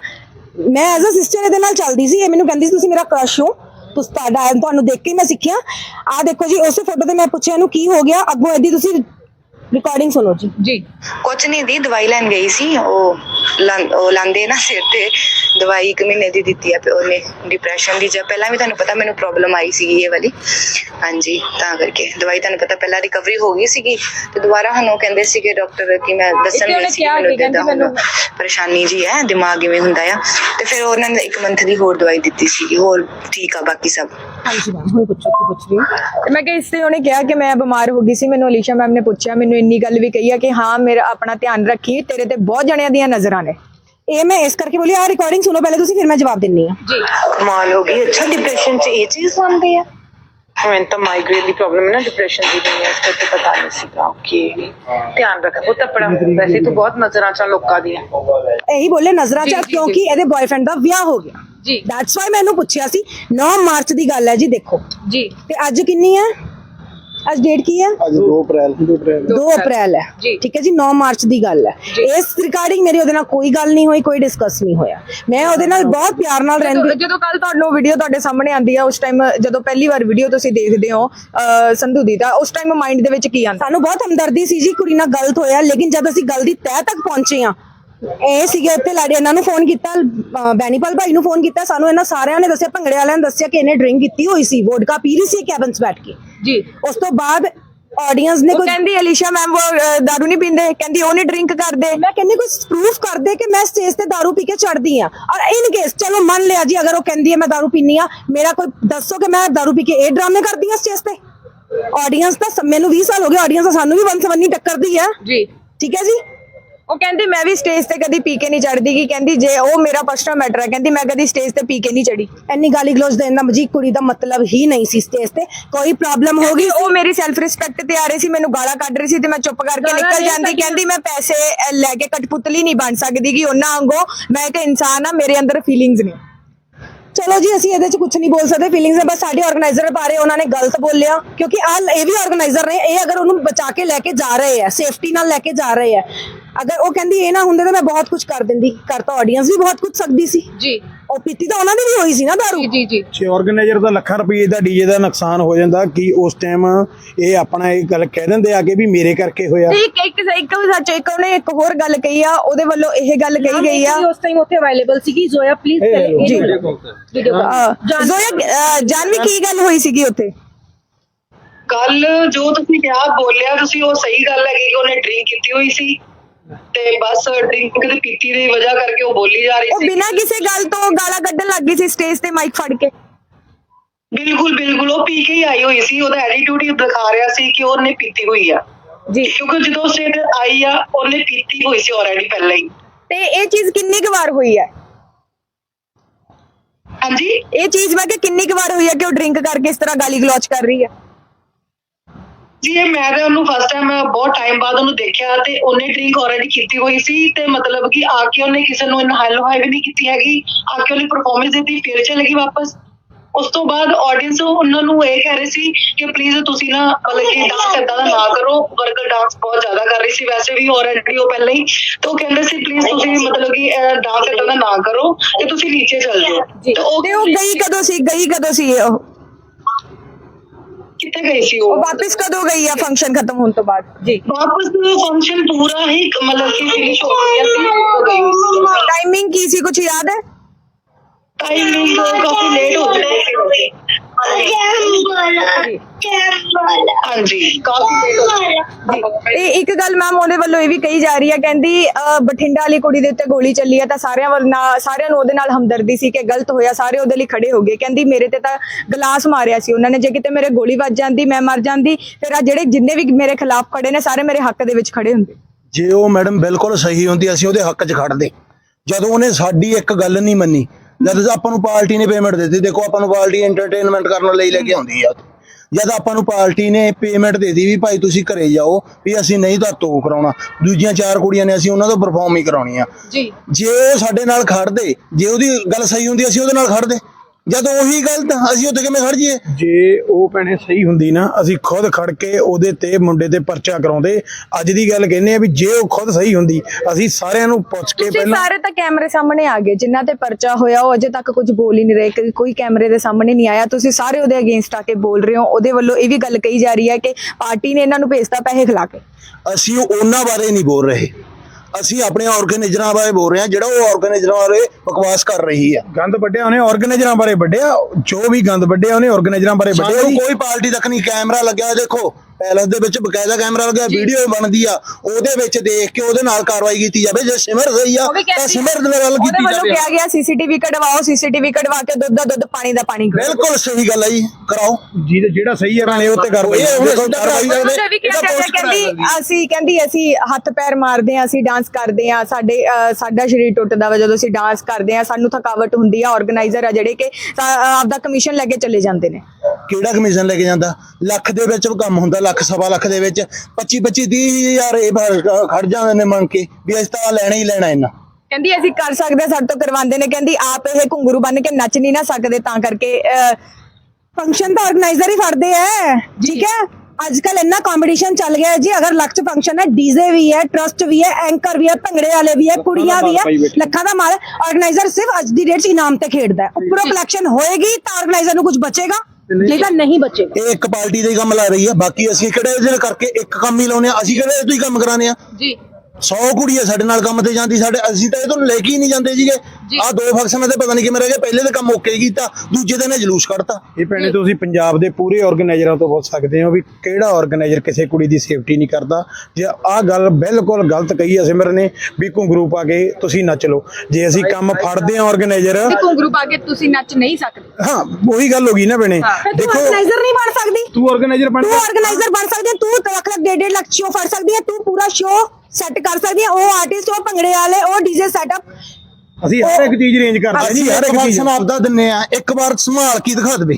ਮੈਂ ਐਜ਼ ਅ ਸਿਸਟਰ ਇਹਦੇ ਨਾਲ ਚੱਲਦੀ ਸੀ ਇਹ ਮੈਨੂੰ ਕਹਿੰਦੀ ਸੀ ਤੁਸੀਂ ਮੇਰਾ ਕ੍ਰਸ਼ ਹੋ। ਤੁਸੀਂ ਤੁਹਾਡਾ ਤੁਹਾਨੂੰ ਦੇਖ ਕੇ ਹੀ ਮੈਂ ਸਿੱਖਿਆ। ਆ ਦੇਖੋ ਜੀ ਉਸੇ ਫੋਟੋ ਤੇ ਮੈਂ ਪੁੱਛਿਆ ਇਹਨੂੰ ਕੀ ਹੋ ਗਿਆ। ਅੱਗੋਂ ਇਹਦੀ ਤੁਸੀਂ ਰਿਕਾਰਡਿੰਗ ਸੁਣੋ ਜੀ। ਜੀ। ਕੁਝ ਨਹੀਂ ਦੀ ਦਵਾਈ ਲੈਣ ਗਈ ਸੀ ਉਹ ਉਹ ਲਾਂਦੇ ਨਾ ਸਿਰ ਤੇ ਦਵਾਈ ਇੱਕ ਮਹੀਨੇ ਦੀ ਦਿੱਤੀ ਆ ਉਹਨੇ ਡਿਪਰੈਸ਼ਨ ਦੀ ਜਾਂ ਪਹਿਲਾਂ ਵੀ ਤੁਹਾਨੂੰ ਪਤਾ ਮੈਨੂੰ ਪ੍ਰੋਬਲਮ ਆਈ ਸੀਗੀ ਇਹ ਵਾਲੀ। ਹਾਂਜੀ ਤਾਂ ਕਰਕੇ। ਦਵਾਈ ਤੁਹਾਨੂੰ ਪਤਾ ਪਹਿਲਾਂ ਰਿਕਵਰੀ ਹੋ ਗਈ ਸੀਗੀ ਤੇ ਦੁਬਾਰਾ ਸਾਨੂੰ ਕਹਿੰਦੇ ਸੀਗੇ ਡਾਕਟਰ ਕਿ ਮੈਂ ਦੱਸਣ ਗਈ ਸੀ ਮੈਨੂੰ ਕਿ ਪਰੇਸ਼ਾਨੀ ਜੀ ਹੈ ਦਿਮਾਗ ਇਵੇਂ ਹੁੰਦਾ ਆ। ਤੇ ਫਿਰ ਉਹਨਾਂ ਨੇ ਇੱਕ ਮੰਥ ਦੀ ਹੋਰ ਦਵਾਈ ਦਿੱਤੀ ਸੀਗੀ ਹੋਰ ਠੀਕ ਆ ਬਾਕੀ ਸਭ। ਹਾਂਜੀ ਮੈਮ ਹੁਣ ਪੁੱਛੋ ਕੀ ਪੁੱਛ ਰਹੀ ਹੋ। ਤੇ ਮੈਂ ਕਿਹਾ ਇਸ ਤੇ ਉਹਨੇ ਕਿਹਾ ਕਿ ਮੈਂ ਬਿਮਾਰ ਹੋ ਗਈ ਸੀ ਮੈਨੂੰ ਅਲੀਸ਼ਾ ਮੈਮ ਨੇ ਪੁੱਛਿਆ ਮੈਨੂੰ ਇੰਨੀ ਗੱਲ ਵੀ ਕਹੀ ਆ ਕਿ ਹਾਂ ਮੇਰਾ ਆਪਣਾ ਧਿਆਨ ਰੱਖੀ ਤੇਰੇ ਤੇ ਬਹੁਤ ਜਣਿਆਂ ਦੀਆਂ ਨਜ਼ਰਾਂ ਨੇ। ਇਹ ਮੈਂ ਇਸ ਕਰਕੇ ਬੋਲੀ ਆ ਰਿਕਾਰਡਿੰਗ ਸੁਣੋ ਪਹਿਲੇ ਤੁਸੀਂ ਫਿਰ ਮੈਂ ਜਵਾਬ ਦਿੰਨੀ ਆ। ਜੀ। ਕਮਾਲ ਹੋ ਗਈ ਅੱਛਾ ਡਿਪਰੈਸ਼ਨ ਚ ਇਹ ਚੀਜ਼ ਹੁੰਦੀ ਹੈ ਮੈਨੂੰ ਤਾਂ ਮਾਈਗ੍ਰੇਨ ਦੀ ਪ੍ਰੋਬਲਮ ਹੈ ਨਾ ਡਿਪਰੈਸ਼ਨ ਦੀ ਨਹੀਂ ਹੈ ਇਸ ਕਰਕੇ ਪਤਾ ਨਹੀਂ ਸੀਗਾ ਓਕੇ ਧਿਆਨ ਰੱਖ ਉਹ ਤਾਂ ਬੜਾ ਵੈਸੇ ਤੂੰ ਬਹੁਤ ਨਜ਼ਰਾਂ ਚ ਲੋਕਾਂ ਦੀਆਂ। ਇਹੀ ਬੋਲੇ ਨਜ਼ਰਾਂ ਚ। ਕਿਉਂਕਿ ਇਹਦੇ ਬॉयਫ੍ਰੈਂਡ ਦਾ ਵਿਆਹ ਹੋ ਗਿਆ। ਜੀ। ਦੈਟਸ ਵਾਈ ਮੈਨੂੰ ਪੁੱਛਿਆ ਸੀ 9 ਮਾਰਚ ਦੀ ਗੱਲ ਹੈ ਜੀ ਦੇਖੋ। ਜੀ। ਤੇ ਅੱਜ ਕਿੰਨੀ ਹੈ? ਅੱਜ ਡੇਟ ਕੀ ਹੈ? ਅੱਜ 2 ਅਪ੍ਰੈਲ। 2 ਅਪ੍ਰੈਲ। 2 ਅਪ੍ਰੈਲ। ਹੈ। ਠੀਕ ਹੈ ਜੀ 9 ਮਾਰਚ ਦੀ ਗੱਲ ਹੈ। ਇਸ ਰਿਗਾਰਡਿੰਗ ਮੇਰੀ ਉਹਦੇ ਨਾਲ ਕੋਈ ਗੱਲ ਨਹੀਂ ਹੋਈ ਕੋਈ ਡਿਸਕਸ ਨਹੀਂ ਹੋਇਆ। ਮੈਂ ਉਹਦੇ ਨਾਲ ਬਹੁਤ ਪਿਆਰ ਨਾਲ ਰਹਿੰਦੀ ਜਦੋਂ ਕੱਲ ਤੁਹਾਨੂੰ ਵੀਡੀਓ ਤੁਹਾਡੇ ਸਾਹਮਣੇ ਆਂਦੀ ਆ ਉਸ ਟਾਈਮ ਜਦੋਂ ਪਹਿਲੀ ਵਾਰ ਵੀਡੀਓ ਤੁਸੀਂ ਦੇਖਦੇ ਹੋ ਸੰਧੂ ਦੀ ਤਾਂ ਉਸ ਟਾਈਮ ਮਾਈਂਡ ਦੇ ਵਿੱਚ ਕੀ ਆਂਦਾ ਸਾਨੂੰ ਬਹੁਤ ਹਮਦਰਦੀ ਸੀ ਜੀ ਕੁੜੀ ਨਾਲ ਗਲਤ ਹੋਇਆ ਲੇਕਿਨ ਜਦ ਅਸੀਂ ਗੱਲ ਦੀ ਤਹਿ ਤੱਕ ਪਹੁੰਚੇ ਆ ਇਹ ਸੀਗੇ ਉੱਥੇ ਲਾੜੇ ਇਹਨਾਂ ਨੂੰ ਫੋਨ ਕੀਤਾ ਬੈਨੀਪਾਲ ਭਾਈ ਨੂੰ ਫੋਨ ਕੀਤਾ ਸਾਨੂੰ ਇਹਨਾਂ ਸਾਰਿਆਂ ਨੇ ਦੱਸਿਆ ਭੰਗੜੇ ਵਾਲਿਆਂ ਨੇ ਦੱਸਿਆ ਕਿ ਇਹਨੇ ਡਰਿੰਕ ਕੀਤੀ ਹੋਈ ਸੀ ਵੋਡਕਾ ਪੀ ਰਹੀ ਸੀ ਕੈਬਨ 'ਚ ਬੈਠ ਕੇ। ਜੀ। ਉਸ ਤੋਂ ਬਾਅਦ ਆਡੀਅנס ਨੇ ਉਹ ਕਹਿੰਦੀ ਅਲੀਸ਼ਾ ਮੈਮ ਉਹ ਅਹ, ਨਹੀਂ ਪੀਂਦੇ। ਕਹਿੰਦੀ ਉਹ ਨਹੀਂ ਡਰਿੰਕ ਕਰਦੇ। ਮੈਂ ਕਹਿੰਦੀ ਕੁਝ ਪ੍ਰੂਫ ਕਰ ਦੇ ਕਿ ਮੈਂ ਸਟੇਜ ਤੇ ਦਾਰੂ ਪੀ ਕੇ ਚੜਦੀ ਆ ਔਰ ਇਨ ਕੇਸ ਚਲੋ ਮੰਨ ਲਿਆ ਜੀ ਅਗਰ ਉਹ ਕਹਿੰਦੀ ਹੈ ਮੈਂ ਦਾਰੂ ਪੀਨੀ ਆ ਮੇਰਾ ਕੋਈ ਦੱਸੋ ਕਿ ਮੈਂ ਦਾਰੂ ਪੀ ਕੇ ਇਹ ਡਰਾਮੇ ਕਰਦੀ ਆ ਸਟੇਜ ਤੇ? ਆਡੀਅנס ਦਾ ਮੈਨੂੰ 20 ਸਾਲ ਹੋ ਗਏ ਆਡੀਅנס ਤਾਂ ਸਾਨੂੰ ਵੀ ਵੰਨ ਸਵੰਨੀ ਟੱਕਰਦੀ ਆ ਜੀ। ਠੀਕ ਹੈ ਜੀ? ਉਹ ਕਹਿੰਦੀ ਮੈਂ ਵੀ ਸਟੇਜ ਤੇ ਕਦੀ ਪੀ ਕੇ ਨਹੀਂ ਚੜਦੀ ਕਿ ਕਹਿੰਦੀ ਜੇ ਉਹ ਮੇਰਾ ਪਰਸਨਲ ਮੈਟਰ ਹੈ। ਕਹਿੰਦੀ ਮੈਂ ਕਦੀ ਸਟੇਜ ਤੇ ਪੀ ਕੇ ਨਹੀਂ ਚੜੀ ਇੰਨੀ ਗਾਲੀ ਗਲੋਚ ਦੇਣ ਦਾ ਮਜੀ ਕੁੜੀ ਦਾ ਮਤਲਬ ਹੀ ਨਹੀਂ ਸੀ ਸਟੇਜ ਤੇ। ਕੋਈ ਪ੍ਰੋਬਲਮ ਹੋ ਗਈ? ਉਹ ਮੇਰੀ ਸੈਲਫ ਰਿਸਪੈਕਟ ਤੇ ਆ ਰਹੀ ਸੀ ਮੈਨੂੰ ਗਾਲਾਂ ਕੱਢ ਰਹੀ ਸੀ ਤੇ ਮੈਂ ਚੁੱਪ ਕਰਕੇ ਨਿਕਲ ਜਾਂਦੀ। ਕਹਿੰਦੀ ਮੈਂ ਪੈਸੇ ਲੈ ਕੇ ਕਟਪੁਤਲੀ ਨਹੀਂ ਬਣ ਸਕਦੀ ਕਿ ਉਹਨਾਂ ਵਾਂਗੂ ਮੈਂ ਇੱਕ ਇਨਸਾਨ ਆ ਮੇਰੇ ਅੰਦਰ ਫੀਲਿੰਗਸ ਨੇ। ਚਲੋ ਜੀ ਅਸੀਂ ਇਹਦੇ ਚ ਕੁਝ ਨਹੀਂ ਬੋਲ ਸਕਦੇ। ਫੀਲਿੰਗਸ ਹੈ ਬਸ ਸਾਡੇ ਆਰਗੇਨਾਈਜ਼ਰ ਬਾਰੇ ਉਹਨਾਂ ਨੇ ਗਲਤ ਬੋਲਿਆ। ਕਿਉਂਕਿ ਆ ਇਹ ਵੀ ਆਰਗੇਨਾਈਜ਼ਰ ਨੇ ਇਹ ਅਗਰ ਉਹਨੂੰ ਬਚਾ ਕੇ ਲੈ ਕੇ ਜਾ ਰਹੇ ਆ ਸੇਫਟੀ ਨਾਲ ਲੈ ਕੇ ਜਾ ਰਹੇ ਆ ਅਗਰ ਉਹ ਕਹਿੰਦੀ ਇਹ ਨਾ ਹੁੰਦੇ ਤਾਂ ਮੈਂ ਬਹੁਤ ਕੁਝ ਕਰ ਦਿੰਦੀ ਕਰ ਤਾਂ ਆਡੀਅנס ਵੀ ਬਹੁਤ ਕੁਝ ਸਕਦੀ ਸੀ। ਜੀ। ਉਹ ਪੀਤੀ ਤਾਂ ਉਹਨਾਂ ਦੀ ਵੀ ਹੋਈ ਸੀ ਨਾ ਦਾਰੂ? ਜੀ ਜੀ ਜੇ। ਆਰਗੇਨਾਈਜ਼ਰ ਦਾ ਲੱਖਾਂ ਰੁਪਏ ਦਾ ਡੀਜੇ ਦਾ ਨੁਕਸਾਨ ਹੋ ਜਾਂਦਾ ਕਿ ਉਸ ਟਾਈਮ ਇਹ ਆਪਣਾ ਇਹ ਗੱਲ ਕਹਿ ਦਿੰਦੇ ਆ ਕਿ ਵੀ ਮੇਰੇ ਕਰਕੇ ਹੋਇਆ। ਤੇ ਇੱਕ ਇੱਕ ਇੱਕ ਸੱਚ ਇੱਕ ਉਹਨੇ ਇੱਕ ਹੋਰ ਗੱਲ ਕਹੀ ਆ ਉਹਦੇ ਵੱਲੋਂ ਇਹ ਗੱਲ ਕਹੀ ਗਈ ਆ। ਉਸ ਟਾਈਮ ਉੱਥੇ ਅਵੇਲੇਬਲ ਸੀਗੀ। ਜ਼ੋਇਆ ਪਲੀਜ਼ ਜੀ। ਜ਼ੋਇਆ ਜਾਨਵੀ ਕੀ ਗੱਲ ਹੋਈ ਸੀਗੀ ਉੱਥੇ? ਕੱਲ ਜੋ ਤੁਸੀਂ ਕਿਹਾ ਬੋਲਿਆ ਤੁਸੀਂ ਉਹ ਸਹੀ ਗੱਲ ਹੈਗੀ ਕਿ ਉਹਨੇ ਡਰਿੰਕ ਕੀਤੀ ਹੋਈ ਸੀ। ਤੇ ਬਸ ਡਰਿੰਕ ਦੀ ਪੀਤੀ ਦੀ ਵਜ੍ਹਾ ਕਰਕੇ ਉਹ ਬੋਲੀ ਜਾ ਰਹੀ ਉਹ ਸੀ। ਬਿਨਾਂ ਕਿਸੇ ਗੱਲ ਤੋਂ ਗਾਲਾਂ ਕੱਢਣ ਲੱਗ ਗਈ ਸੀ ਸਟੇਜ ਤੇ ਮਾਈਕ ਫੜ ਕੇ। ਬਿਲਕੁਲ ਬਿਲਕੁਲ ਉਹ ਪੀ ਕੇ ਹੀ ਆਈ ਹੋਈ ਸੀ। ਉਹਦਾ ਐਟੀਟਿਊਡ ਹੀ ਦਿਖਾ ਰਿਹਾ ਸੀ ਕਿ ਉਹਨੇ ਪੀਤੀ ਹੋਈ ਆ। ਜੀ। ਕਿਉਂਕਿ ਜਦੋਂ ਸਟੇਟ ਆਈ ਆ ਉਹਨੇ ਪੀਤੀ ਹੋਈ ਸੀ ਆਲਰੇਡੀ ਪਹਿਲਾਂ ਹੀ। ਤੇ ਇਹ ਚੀਜ਼ ਕਿੰਨੀ ਕੁ ਵਾਰ ਹੋਈ ਹੈ ਹਾਂਜੀ? ਇਹ ਚੀਜ਼ ਮੈਂ ਕਿ ਕਿੰਨੀ ਕੁ ਵਾਰ ਹੋਈ ਹੈ ਕਿ ਉਹ ਡਰਿੰਕ ਕਰਕੇ ਇਸ ਤਰ੍ਹਾਂ ਗਾਲੀ ਗਲੋਚ ਕਰ ਰਹੀ ਹੈ ਜੀ ਇਹ ਮੈਂ ਤਾਂ ਉਹਨੂੰ ਫਸਟ ਟਾਈਮ ਬਹੁਤ ਟਾਈਮ ਬਾਅਦ ਉਹਨੂੰ ਦੇਖਿਆ ਤੇ ਉਹਨੇ ਡਰਿੰਕ ਆਲਰੇਡੀ ਕੀਤੀ ਹੋਈ ਸੀ ਤੇ ਮਤਲਬ ਕਿ ਆ ਕੇ ਉਹਨੇ ਕਿਸੇ ਨੂੰ ਇਨਹਾਲ ਹਾਈ ਵੀ ਨਹੀਂ ਕੀਤੀ ਹੈਗੀ ਆ ਕੇ ਉਹਨੇ ਪਰਫਾਰਮੈਂਸ ਦਿੱਤੀ ਫਿਰ ਚਲੇ ਗਈ ਵਾਪਸ। ਉਸ ਤੋਂ ਬਾਅਦ ਆਡੀਅנס ਉਹਨਾਂ ਨੂੰ ਇਹ ਕਹਿ ਰਹੇ ਸੀ ਕਿ ਪਲੀਜ਼ ਤੁਸੀਂ ਨਾ ਮਤਲਬ ਕਿ ਡਾਂਸ ਏਦਾਂ ਦਾ ਨਾ ਕਰੋ ਵਰਕਰ ਡਾਂਸ ਬਹੁਤ ਜ਼ਿਆਦਾ ਕਰ ਰਹੀ ਸੀ ਵੈਸੇ ਵੀ ਆਲਰੇਡੀ ਉਹ ਪਹਿਲਾਂ ਹੀ। ਤੇ ਉਹ ਕਹਿੰਦੇ ਸੀ ਪਲੀਜ਼ ਤੁਸੀਂ ਮਤਲਬ ਕਿ ਡਾਂਸ ਏਦਾਂ ਦਾ ਨਾ ਕਰੋ ਤੇ ਤੁਸੀਂ ਨੀਚੇ ਚੱਲ ਜਾਓ। ਤੇ ਉਹ ਗਈ ਕਦੋਂ ਸੀ ਗਈ ਕਦੋਂ ਸੀ ਉਹ? ਕਿੱਥੇ ਗਈ ਸੀ ਉਹ ਉਹ ਵਾਪਸ ਕਦੋਂ ਗਈ ਆ ਫੰਕਸ਼ਨ ਖਤਮ ਹੋਣ ਤੋਂ ਬਾਅਦ ਜੀ ਵਾਪਸ ਫੰਕਸ਼ਨ ਪੂਰਾ ਹੀ ਮਤਲਬ ਕਿ ਫਿਨਿਸ਼ ਹੋ ਗਿਆ ਸੀ ਉਹ ਗਈ ਸੀ ਟਾਈਮਿੰਗ ਕੀ ਸੀ ਕੁਝ ਯਾਦ ਹਾਂਜੀ। ਇੱਕ ਗੱਲ ਮੈਮ ਉਹਦੇ ਵੱਲੋਂ ਇਹ ਵੀ ਕਹੀ ਜਾ ਰਹੀ ਹੈ। ਕਹਿੰਦੀ ਅਹ, ਬਠਿੰਡਾ ਵਾਲੀ ਕੁੜੀ ਦੇ ਉੱਤੇ ਗੋਲੀ ਚੱਲੀ ਹੈ ਤਾਂ ਸਾਰਿਆਂ ਵੱਲ ਨਾਲ ਸਾਰਿਆਂ ਨੂੰ ਉਹਦੇ ਨਾਲ ਹਮਦਰਦੀ ਸੀ ਕਿ ਗਲਤ ਹੋਇਆ। ਸਾਰੇ ਉਹਦੇ ਲਈ ਖੜੇ ਹੋ ਗਏ। ਕਹਿੰਦੀ ਮੇਰੇ ਤੇ ਤਾਂ ਗਲਾਸ ਮਾਰਿਆ ਸੀ ਉਹਨਾਂ ਨੇ। ਜੇ ਕਿਤੇ ਮੇਰੇ ਗੋਲੀ ਵੱਜ ਜਾਂਦੀ ਮੈਂ ਮਰ ਜਾਂਦੀ ਫਿਰ ਆ ਜਿਹੜੇ ਜਿੰਨੇ ਵੀ ਮੇਰੇ ਖਿਲਾਫ ਖੜੇ ਨੇ ਸਾਰੇ ਮੇਰੇ ਹੱਕ ਦੇ ਵਿੱਚ ਖੜੇ ਹੁੰਦੇ। ਜੇ ਉਹ ਮੈਡਮ ਬਿਲਕੁਲ ਸਹੀ ਹੁੰਦੀ ਅਸੀਂ ਉਹਦੇ ਹੱਕ 'ਚ ਖੜਦੇ ਜਦੋਂ ਉਹਨੇ ਸਾਡੀ ਇੱਕ ਗੱਲ ਨਹੀਂ ਮੰਨੀ ਜਦ ਆਪਾਂ ਨੂੰ ਪਾਰਟੀ ਨੇ ਪੇਮੈਂਟ ਦਿੱਤੀ ਦੇਖੋ ਆਪਾਂ ਨੂੰ ਪਾਰਟੀ ਐਂਟਰਟੇਨਮੈਂਟ ਕਰਨ ਲਈ ਲੈ ਕੇ ਆਉਂਦੀ ਆ। ਜਦ ਆਪਾਂ ਨੂੰ ਪਾਰਟੀ ਨੇ ਪੇਮੈਂਟ ਦੇ ਦਿੱਤੀ ਵੀ ਭਾਈ ਤੁਸੀਂ ਘਰੇ ਜਾਓ ਵੀ ਅਸੀਂ ਨਹੀਂ ਤਾਂ ਤੋ ਕਰਾਉਣਾ। ਦੂਜੀਆਂ ਚਾਰ ਕੁੜੀਆਂ ਨੇ ਅਸੀਂ ਉਹਨਾਂ ਤੋਂ ਪਰਫਾਰਮ ਹੀ ਕਰਾਉਣੀ ਆ। ਜੀ। ਜੇ ਉਹ ਸਾਡੇ ਨਾਲ ਖੜਦੇ ਜੇ ਉਹਦੀ ਗੱਲ ਸਹੀ ਹੁੰਦੀ ਅਸੀਂ ਉਹਦੇ ਨਾਲ ਖੜਦੇ ਜਦ ਉਹੀ ਗਲਤ ਅਸੀਂ ਉੱਥੇ ਕਿਵੇਂ ਖੜ ਜਾਈਏ? ਜੇ ਉਹ ਭੈਣੇ ਸਹੀ ਹੁੰਦੀ ਨਾ ਅਸੀਂ ਖੁਦ ਖੜ ਕੇ ਉਹਦੇ ਤੇ ਮੁੰਡੇ ਤੇ ਪਰਚਾ ਕਰਾਉਂਦੇ। ਅੱਜ ਦੀ ਗੱਲ ਕਹਿੰਦੇ ਆ ਵੀ ਜੇ ਉਹ ਖੁਦ ਸਹੀ ਹੁੰਦੀ ਅਸੀਂ ਸਾਰਿਆਂ ਨੂੰ ਪੁੱਛ ਕੇ ਤੁਸੀਂ ਪਹਿਲਾਂ ਸਾਰੇ ਤਾਂ ਕੈਮਰੇ ਸਾਹਮਣੇ ਆ ਗਏ ਜਿਨ੍ਹਾਂ ਤੇ ਪਰਚਾ ਹੋਇਆ ਉਹ ਅਜੇ ਤੱਕ ਕੁਝ ਬੋਲ ਹੀ ਨਹੀਂ ਰਹੇ ਕਿ ਕੋਈ ਕੈਮਰੇ ਦੇ ਸਾਹਮਣੇ ਨਹੀਂ ਆਇਆ। ਤੁਸੀਂ ਸਾਰੇ ਉਹਦੇ ਅਗੇਂਸਟ ਆ ਕੇ ਬੋਲ ਰਹੇ ਹੋ। ਉਹਦੇ ਵੱਲੋਂ ਇਹ ਵੀ ਗੱਲ ਕਹੀ ਜਾ ਰਹੀ ਹੈ ਕਿ ਪਾਰਟੀ ਨੇ ਇਹਨਾਂ ਨੂੰ ਭੇਜਤਾ ਪੈਸੇ ਖਿਲਾ ਕੇ। ਅਸੀਂ ਉਹਨਾਂ ਬਾਰੇ ਨਹੀਂ ਬੋਲ ਰਹੇ। ਅਸੀਂ ਆਪਣੇ ਆਰਗੇਨਾਈਜ਼ਰਾਂ ਬਾਰੇ ਬੋਲ ਰਹੇ ਹਾਂ ਜਿਹੜਾ ਉਹ ਆਰਗੇਨਾਈਜ਼ਰਾਂ ਬਾਰੇ ਬਕਵਾਸ ਕਰ ਰਹੀ ਆ ਗੰਦ ਵੱਡਿਆ ਉਹਨੇ ਆਰਗੇਨਾਈਜ਼ਰਾਂ ਬਾਰੇ ਵੱਡਿਆ ਜੋ ਵੀ ਗੰਦ ਵੱਡਿਆ ਉਹਨੇ ਆਰਗੇਨਾਈਜ਼ਰਾਂ ਬਾਰੇ ਵੱਡਿਆ ਕੋਈ ਪਾਰਟੀ ਤੱਕ ਨਹੀਂ ਕੈਮਰਾ ਲੱਗਿਆ ਦੇਖੋ। ਪੈਲਸ ਦੇ ਵਿੱਚ ਬਕਾਇਦਾ ਕੈਮਰਾ ਲੱਗਿਆ ਵੀਡੀਓ ਬਣਦੀ ਆ ਉਹਦੇ ਵਿੱਚ ਦੇਖ ਕੇ ਉਹਦੇ ਨਾਲ ਕਾਰਵਾਈ ਕੀਤੀ ਜਾਵੇ। ਜੇ ਸਿਮਰ ਸਹੀ ਆ ਉਹ ਵੀ ਤਾਂ ਕਹਿੰਦੀ ਸਿਮਰ ਦੇ ਨਾਲ ਉਹਦੇ ਕੀਤੀ ਵੱਲੋਂ ਜਾਵੇ। ਕਿਹਾ ਗਿਆ ਸੀਸੀਟੀਵੀ ਕਢਵਾਓ ਸੀਸੀਟੀਵੀ ਕਢਵਾ ਕੇ ਦੁੱਧ ਦਾ ਦੁੱਧ ਪਾਣੀ ਦਾ ਪਾਣੀ ਕਰੋ ਬਿਲਕੁਲ ਸਹੀ ਗੱਲ ਆ ਜੀ ਕਰਾਓ। ਜਿਹਦੇ- ਜਿਹੜਾ ਸਹੀ ਹੈ ਬਣੇ ਉਹ ਤੇ ਕਾਰਵਾਈ ਇਹ ਹੁਣ ਦੇਖੋ ਸਿੱਧਾ ਕਾਰਵਾਈ ਵੀ ਕਿਹਾ ਇਹਦਾ ਕਹਿੰਦੀ ਅਸੀਂ ਕਹਿੰਦੀ ਅਸੀਂ ਹੱਥ ਪੈਰ ਮਾਰਦੇ ਆ ਅਸੀਂ ਡਾਂਸ ਕਰਦੇ ਆ ਸਾਡੇ ਅਹ, ਸਾਡਾ ਸਰੀਰ ਟੁੱਟਦਾ ਵਾ ਜਦੋਂ ਅਸੀਂ ਡਾਂਸ ਕਰਦੇ ਆ ਸਾਨੂੰ ਥਕਾਵਟ ਹੁੰਦੀ ਆ ਆਰਗੇਨਾਈਜ਼ਰ ਆ ਜਿਹੜੇ ਕਿ ਸਾ- ਆਪਦਾ ਕਮਿਸ਼ਨ ਲੈ ਕੇ ਚਲੇ ਜਾਂਦੇ ਨੇ। ਕਿਹੜਾ ਕਮਿਸ਼ਨ ਲੈ ਕੇ ਜਾਂਦਾ? ਲੱਖ ਦੇ ਵਿੱਚ ਕੰਮ ਹੁੰਦਾ ਲੱਖ ਸਵਾ ਲੱਖ ਦੇ ਵਿੱਚ। 25 25 30 ਹਜ਼ਾਰ ਇਹ ਫਿਰ ਖੜ ਜਾਂਦੇ ਨੇ ਮੰਗ ਕੇ ਵੀ ਅਸੀਂ ਤਾਂ ਲੈਣਾ ਹੀ ਲੈਣਾ ਇਹਨਾਂ। ਕਹਿੰਦੀ ਅਸੀਂ ਕਰ ਸਕਦੇ ਹਾਂ, ਸਾਡੇ ਤੋਂ ਕਰਵਾਉਂਦੇ ਨੇ। ਕਹਿੰਦੀ ਆਪ ਇਹ ਘੁੰਗਰੂ ਬੰਨ ਕੇ ਨੱਚ ਨਹੀਂ ਨਾ ਸਕਦੇ ਤਾਂ ਕਰਕੇ ਫੰਕਸ਼ਨ ਤਾਂ ਆਰਗੇਨਾਈਜ਼ਰ ਹੀ ਫੜਦੇ ਐ। ਠੀਕ ਹੈ ਅੱਜ ਕੱਲ ਇੰਨਾ ਕੰਪੀਟੀਸ਼ਨ ਚੱਲ ਗਿਆ ਹੈ ਜੀ ਅਗਰ ਲੱਖ ਚ ਫੰਕਸ਼ਨ ਹੈ ਡੀਜ਼ੇ ਵੀ ਹੈ ਟਰਸਟ ਵੀ ਹੈ ਐਂਕਰ ਵੀ ਹੈ ਭੰਗੜੇ ਵਾਲੇ ਵੀ ਹੈ ਕੁੜੀਆਂ ਵੀ ਹੈ ਲੱਖਾਂ ਦਾ ਮਾਲ। ਆਰਗੇਨਾਈਜ਼ਰ ਸਿਰਫ ਅੱਜ ਦੀ ਡੇਟ 'ਚ ਇਨਾਮ ਤੇ ਖੇਡਦਾ ਹੈ ਉੱਪਰੋਂ ਕਲੈਕਸ਼ਨ ਹੋਏਗੀ ਤਾਂ ਆਰਗੇਨਾਈਜ਼ਰ ਨੂੰ ਕੁਝ ਬਚੇਗਾ? ਨਹੀਂ ਤਾਂ ਨਹੀਂ ਬਚੇਗਾ ਇਹ ਇੱਕ ਪਾਰਟੀ ਦੇ ਹੀ ਕੰਮ ਲਾ ਰਹੀ ਆ ਬਾਕੀ ਅਸੀਂ ਕਿਹੜੇ ਇਹਦੇ ਕਰਕੇ ਇੱਕ ਕੰਮ ਹੀ ਲਾਉਨੇ ਆ? ਅਸੀਂ ਕਿਹੜੇ ਇਹ ਤੋਂ ਹੀ ਕੰਮ ਕਰਾਣੇ ਆ? ਜੀ। 100 ਕੁੜੀਆਂ ਸਾਡੇ ਨਾਲ ਕੰਮ ਤੇ ਜਾਂਦੀ ਸਾਡੇ ਅਸੀਂ ਤਾਂ ਇਹ ਤੋਂ ਲੈ ਕੇ ਹੀ ਨਹੀਂ ਜਾਂਦੇ ਸੀਗੇ। ਆ ਦੋ ਫੰਕਸ਼ਨਾਂ ਤੇ ਪਤਾ ਨਹੀਂ ਕਿਵੇਂ ਰਹਿ ਗਏ। ਪਹਿਲੇ ਤੇ ਕੰਮ ਓਕੇ ਕੀਤਾ ਦੂਜੇ ਦਿਨ ਇਹ ਜਲੂਸ ਕੱਢਤਾ। ਇਹ ਭੈਣੇ ਤੁਸੀਂ ਪੰਜਾਬ ਦੇ ਪੂਰੇ ਆਰਗੇਨਾਈਜ਼ਰਾਂ ਤੋਂ ਪੁੱਛ ਸਕਦੇ ਹੋ ਵੀ ਕਿਹੜਾ ਆਰਗੇਨਾਈਜ਼ਰ ਕਿਸੇ ਕੁੜੀ ਦੀ ਸੇਫਟੀ ਨਹੀਂ ਕਰਦਾ। ਜੇ ਆਹ ਗੱਲ ਬਿਲਕੁਲ ਗਲਤ ਕਹੀ ਆ ਸਿਮਰ ਨੇ ਵੀ ਘੁੰਗਰੂ ਪਾ ਕੇ ਤੁਸੀਂ ਨੱਚ ਲਓ। ਜੇ ਅਸੀਂ ਕੰਮ ਫੜਦੇ ਆ ਆਰਗੇਨਾਈਜ਼ਰ ਘੁੰਗਰੂ ਪਾ ਕੇ ਤੁਸੀਂ ਨੱਚ ਨਹੀਂ ਸਕਦੇ। ਹਾਂ ਉਹੀ ਗੱਲ ਹੋ ਗਈ ਨਾ ਭੈਣੇ। ਤੂੰ ਦੇਖੋ ਆਰਗੇਨਾਈਜ਼ਰ ਨਹੀਂ ਬਣ ਸਕਦੀ। ਤੂੰ ਆਰਗੇਨਾਈਜ਼ਰ ਬਣ ਤੂੰ ਆਰਗੇਨਾਈਜ਼ਰ ਬਣ ਸਕਦੀ ਹੈ ਤੂੰ ਲੱਖ ਲੱਖ ਡੇਢ ਡੇਢ ਲੱਖ ਸ਼ੋ ਫੜ ਸਕਦੀ ਹੈ ਤੂੰ ਪੂਰਾ ਸ਼ੋ ਸੈੱਟ ਕਰ ਸਕਦੀ ਹੈ ਉਹ ਆਰਟਿਸਟ ਉਹ ਭੰਗੜੇ ਵਾਲੇ ਉਹ ਡੀਜੇ ਸੈਟਅਪ ਅਸੀਂ ਹਰ ਇੱਕ ਚੀਜ਼ ਰੇਂਜ ਕਰਦੇ ਆ ਜੀ ਹਰ ਇੱਕ ਇੱਕ ਚੀਜ਼। ਫੰਕਸ਼ਨ ਆਪਦਾ ਦਿੰਨੇ ਆ ਇੱਕ ਵਾਰ ਸੰਭਾਲ ਕੇ ਦਿਖਾ ਦੇਵੇ।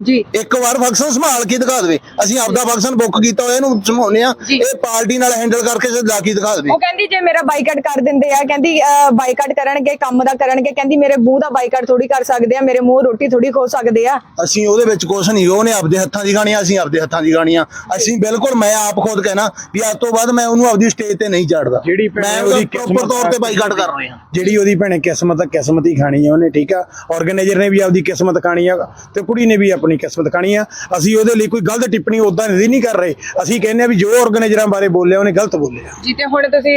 ਜੀ। ਇੱਕ ਵਾਰ ਫੰਕਸ਼ਨ ਸੰਭਾਲ ਕੇ ਦਿਖਾ ਦੇਵੇ। ਅਸੀਂ ਆਪਦਾ ਫੰਕਸ਼ਨ ਬੁੱਕ ਕੀਤਾ ਹੋਇਆ ਇਹਨੂੰ ਸੰਭਾਉਨੇ ਆ। ਇਹ ਪਾਰਟੀ ਨਾਲ ਹੈਂਡਲ ਕਰਕੇ ਜਾ ਕੇ ਦਿਖਾ ਦੇਵੇ। ਉਹ ਕਹਿੰਦੀ ਜੇ ਮੇਰਾ ਬਾਈਕਾਟ ਕਰ ਦਿੰਦੇ ਆ ਕਹਿੰਦੀ ਬਾਈਕਾਟ ਕਰਨਗੇ ਕੰਮ ਦਾ ਕਰਨਗੇ ਕਹਿੰਦੀ ਮੇਰੇ ਮੂੰਹ ਦਾ ਬਾਈਕਾਟ ਥੋੜੀ ਕਰ ਸਕਦੇ ਆ ਮੇਰੇ ਮੂੰਹ ਰੋਟੀ ਥੋੜੀ ਖੋ ਸਕਦੇ ਆ। ਅਸੀਂ ਉਹਦੇ ਵਿੱਚ ਕੁਛ ਨਹੀਂ ਉਹਨੇ ਆਪਦੇ ਹੱਥਾਂ ਦੀ ਗਾਣੀ ਆ, ਅਸੀਂ ਆਪਦੇ ਹੱਥਾਂ ਦੀ ਗਾਣੀ ਆ। ਅਸੀਂ ਬਿਲਕੁਲ ਮੈਂ ਆਪ ਖੁਦ ਕਹਿਣਾ ਵੀ ਅੱਜ ਤੋਂ ਬਾਅਦ ਮੈਂ ਉਹਨੂੰ ਆਪਦੀ ਸਟੇਜ ਤੇ ਨਹੀਂ ਚੜਦਾ ਮੈਂ ਉਹਦੀ ਪ੍ਰੋਪਰ ਕਿਸਮਤ ਤੌਰ ਤੇ ਬਾਈਕਾਟ ਕਰ ਰਿਹਾ। ਜਿਹੜੀ ਉਹਦੀ ਭੈਣੇ ਕਿਸਮਤ ਆ ਕਿਸਮਤ ਹੀ ਖਾਣੀ ਆ ਉਹਨੇ ਠੀਕ ਆ? ਆਰਗੇਨਾਈਜ਼ਰ ਨੇ ਵੀ ਆਪਦੀ ਕਿਸਮਤ ਖਾਣੀ ਆ ਤੇ ਕੁੜੀ ਨੇ ਵੀ ਆਪਣੀ ਕਿਸਮਤ ਖਾਣੀ ਆ। ਅਸੀਂ ਉਹਦੇ ਲਈ ਕੋਈ ਗਲਤ ਟਿੱਪਣੀ ਉਦਾਂ ਦੀ ਨਹੀਂ ਕਰ ਰਹੇ। ਅਸੀਂ ਕਹਿੰਦੇ ਆ ਵੀ ਜੋ ਆਰਗੇਨਾਈਜ਼ਰਾਂ ਬਾਰੇ ਬੋਲਿਆ ਉਹਨੇ ਗਲਤ ਬੋਲਿਆ। ਜੀ ਤੇ ਹੁਣ ਤੁਸੀਂ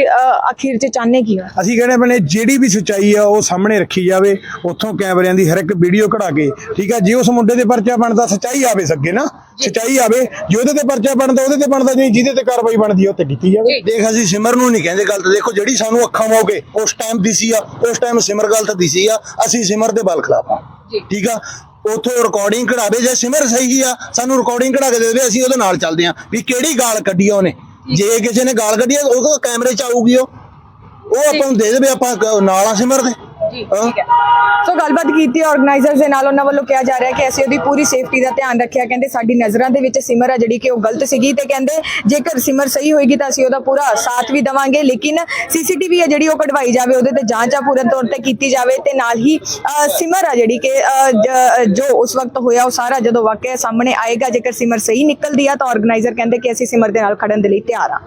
ਅਖੀਰ 'ਚ ਚਾਹਨੇ ਕੀ ਹੋ? ਅਸੀਂ ਕਹਿੰਦੇ ਬਣੇ ਜਿਹੜੀ ਵੀ ਸੱਚਾਈ ਆ ਉਹ ਸਾਹਮਣੇ ਰੱਖੀ ਜਾਵੇ। ਉੱਥੋਂ ਕੈਮਰਿਆਂ ਦੀ ਹਰ ਇੱਕ ਵੀਡੀਓ ਕਢਾ ਕੇ। ਠੀਕ ਆ ਜੇ ਉਸ ਮੁੰਡੇ ਦੇ ਪਰਚਾ ਬਣਦਾ ਸੱਚਾਈ ਆਵੇ ਸੱਗੇ ਨਾ। ਸੱਚਾਈ ਆਵੇ। ਜੇ ਉਹਦੇ ਤੇ ਪਰਚਾ ਬਣਦਾ ਉਹਦੇ ਤੇ ਬਣਦਾ ਨਹੀਂ ਜਿਹਦੇ ਤੇ ਕਾਰਵਾਈ ਬਣਦੀ ਆ ਉਹ ਤੇ ਕੀਤੀ ਜਾਵੇ। ਦੇਖ ਅਸੀਂ ਸਿਮਰ ਨੂੰ ਨਹੀਂ ਕਹਿੰਦੇ ਗਲਤ। ਦੇਖੋ ਜਿਹੜੀ ਸਾਨੂੰ ਅੱਖਾਂ ਮੋਗੇ ਉਸ ਟਾਈਮ ਦਿਸੀ ਆ। ਉਸ ਟਾਈਮ ਸਿਮਰ ਗਲਤ ਦਿਸੀ ਆ। ਅਸੀਂ ਸਿਮਰ ਦੇ ਬਲ ਖਿਲਾਫ ਆ। ਠੀਕ ਆ? ਉਥੋਂ ਰਿਕਾਰਡਿੰਗ ਕਢਾਵੇ, ਜੇ ਸਿਮਰ ਸਹੀ ਆ, ਸਾਨੂੰ ਰਿਕਾਰਡਿੰਗ ਕਢਾ ਕੇ ਦੇ ਦੇਵੇ ਅਸੀਂ ਉਹਦੇ ਨਾਲ ਚੱਲਦੇ ਆ ਵੀ ਕਿਹੜੀ ਗਾਲ ਕੱਢੀ ਆ ਉਹਨੇ? ਜੇ ਕਿਸੇ ਨੇ ਗਾਲ ਕੱਢੀ ਆ, ਉਹ ਕੈਮਰੇ 'ਚ ਆਊਗੀ ਉਹ। ਉਹ ਆਪਾਂ ਨੂੰ ਦੇ ਦੇਵੇ ਆਪਾਂ ਨਾਲ ਆ ਸਿਮਰ ਦੇ। ਜੀ ਠੀਕ ਹੈ। ਸੋ ਗੱਲਬਾਤ ਕੀਤੀ ਆਰਗੇਨਾਈਜ਼ਰਸ ਦੇ ਨਾਲ ਉਹਨਾਂ ਵੱਲੋਂ ਕਿਹਾ ਜਾ ਰਿਹਾ ਕਿ ਅਸੀਂ ਉਹਦੀ ਪੂਰੀ ਸੇਫਟੀ ਦਾ ਧਿਆਨ ਰੱਖਿਆ। ਕਹਿੰਦੇ ਸਾਡੀ ਨਜ਼ਰਾਂ ਦੇ ਵਿੱਚ ਸਿਮਰ ਆ ਜਿਹੜੀ ਕਿ ਉਹ ਗਲਤ ਸੀਗੀ ਤੇ ਕਹਿੰਦੇ ਜੇਕਰ ਸਿਮਰ ਸਹੀ ਹੋਏਗੀ ਤਾਂ ਅਸੀਂ ਉਹਦਾ ਪੂਰਾ ਸਾਥ ਵੀ ਦਵਾਂਗੇ ਲੇਕਿਨ ਸੀਸੀਟੀਵੀ ਹੈ ਜਿਹੜੀ ਉਹ ਕਢਵਾਈ ਜਾਵੇ ਉਹਦੇ ਤੇ ਜਾਂਚ ਆ ਪੂਰਨ ਤੌਰ ਤੇ ਕੀਤੀ ਜਾਵੇ ਤੇ ਨਾਲ ਹੀ ਸਿਮਰ ਆ ਜਿਹੜੀ ਕਿ ਜੋ ਉਸ ਵਕਤ ਹੋਇਆ ਉਹ ਸਾਰਾ ਜਦੋਂ ਵਾਕਿਆ ਸਾਹਮਣੇ ਆਏਗਾ ਜੇਕਰ ਸਿਮਰ ਸਹੀ ਨਿਕਲਦੀ ਆ ਤਾਂ ਆਰਗੇਨਾਈਜ਼ਰ ਕਹਿੰਦੇ ਕਿ ਅਸੀਂ ਸਿਮਰ ਦੇ ਨਾਲ ਖੜਨ ਦੇ ਲਈ ਤਿਆਰ ਆ।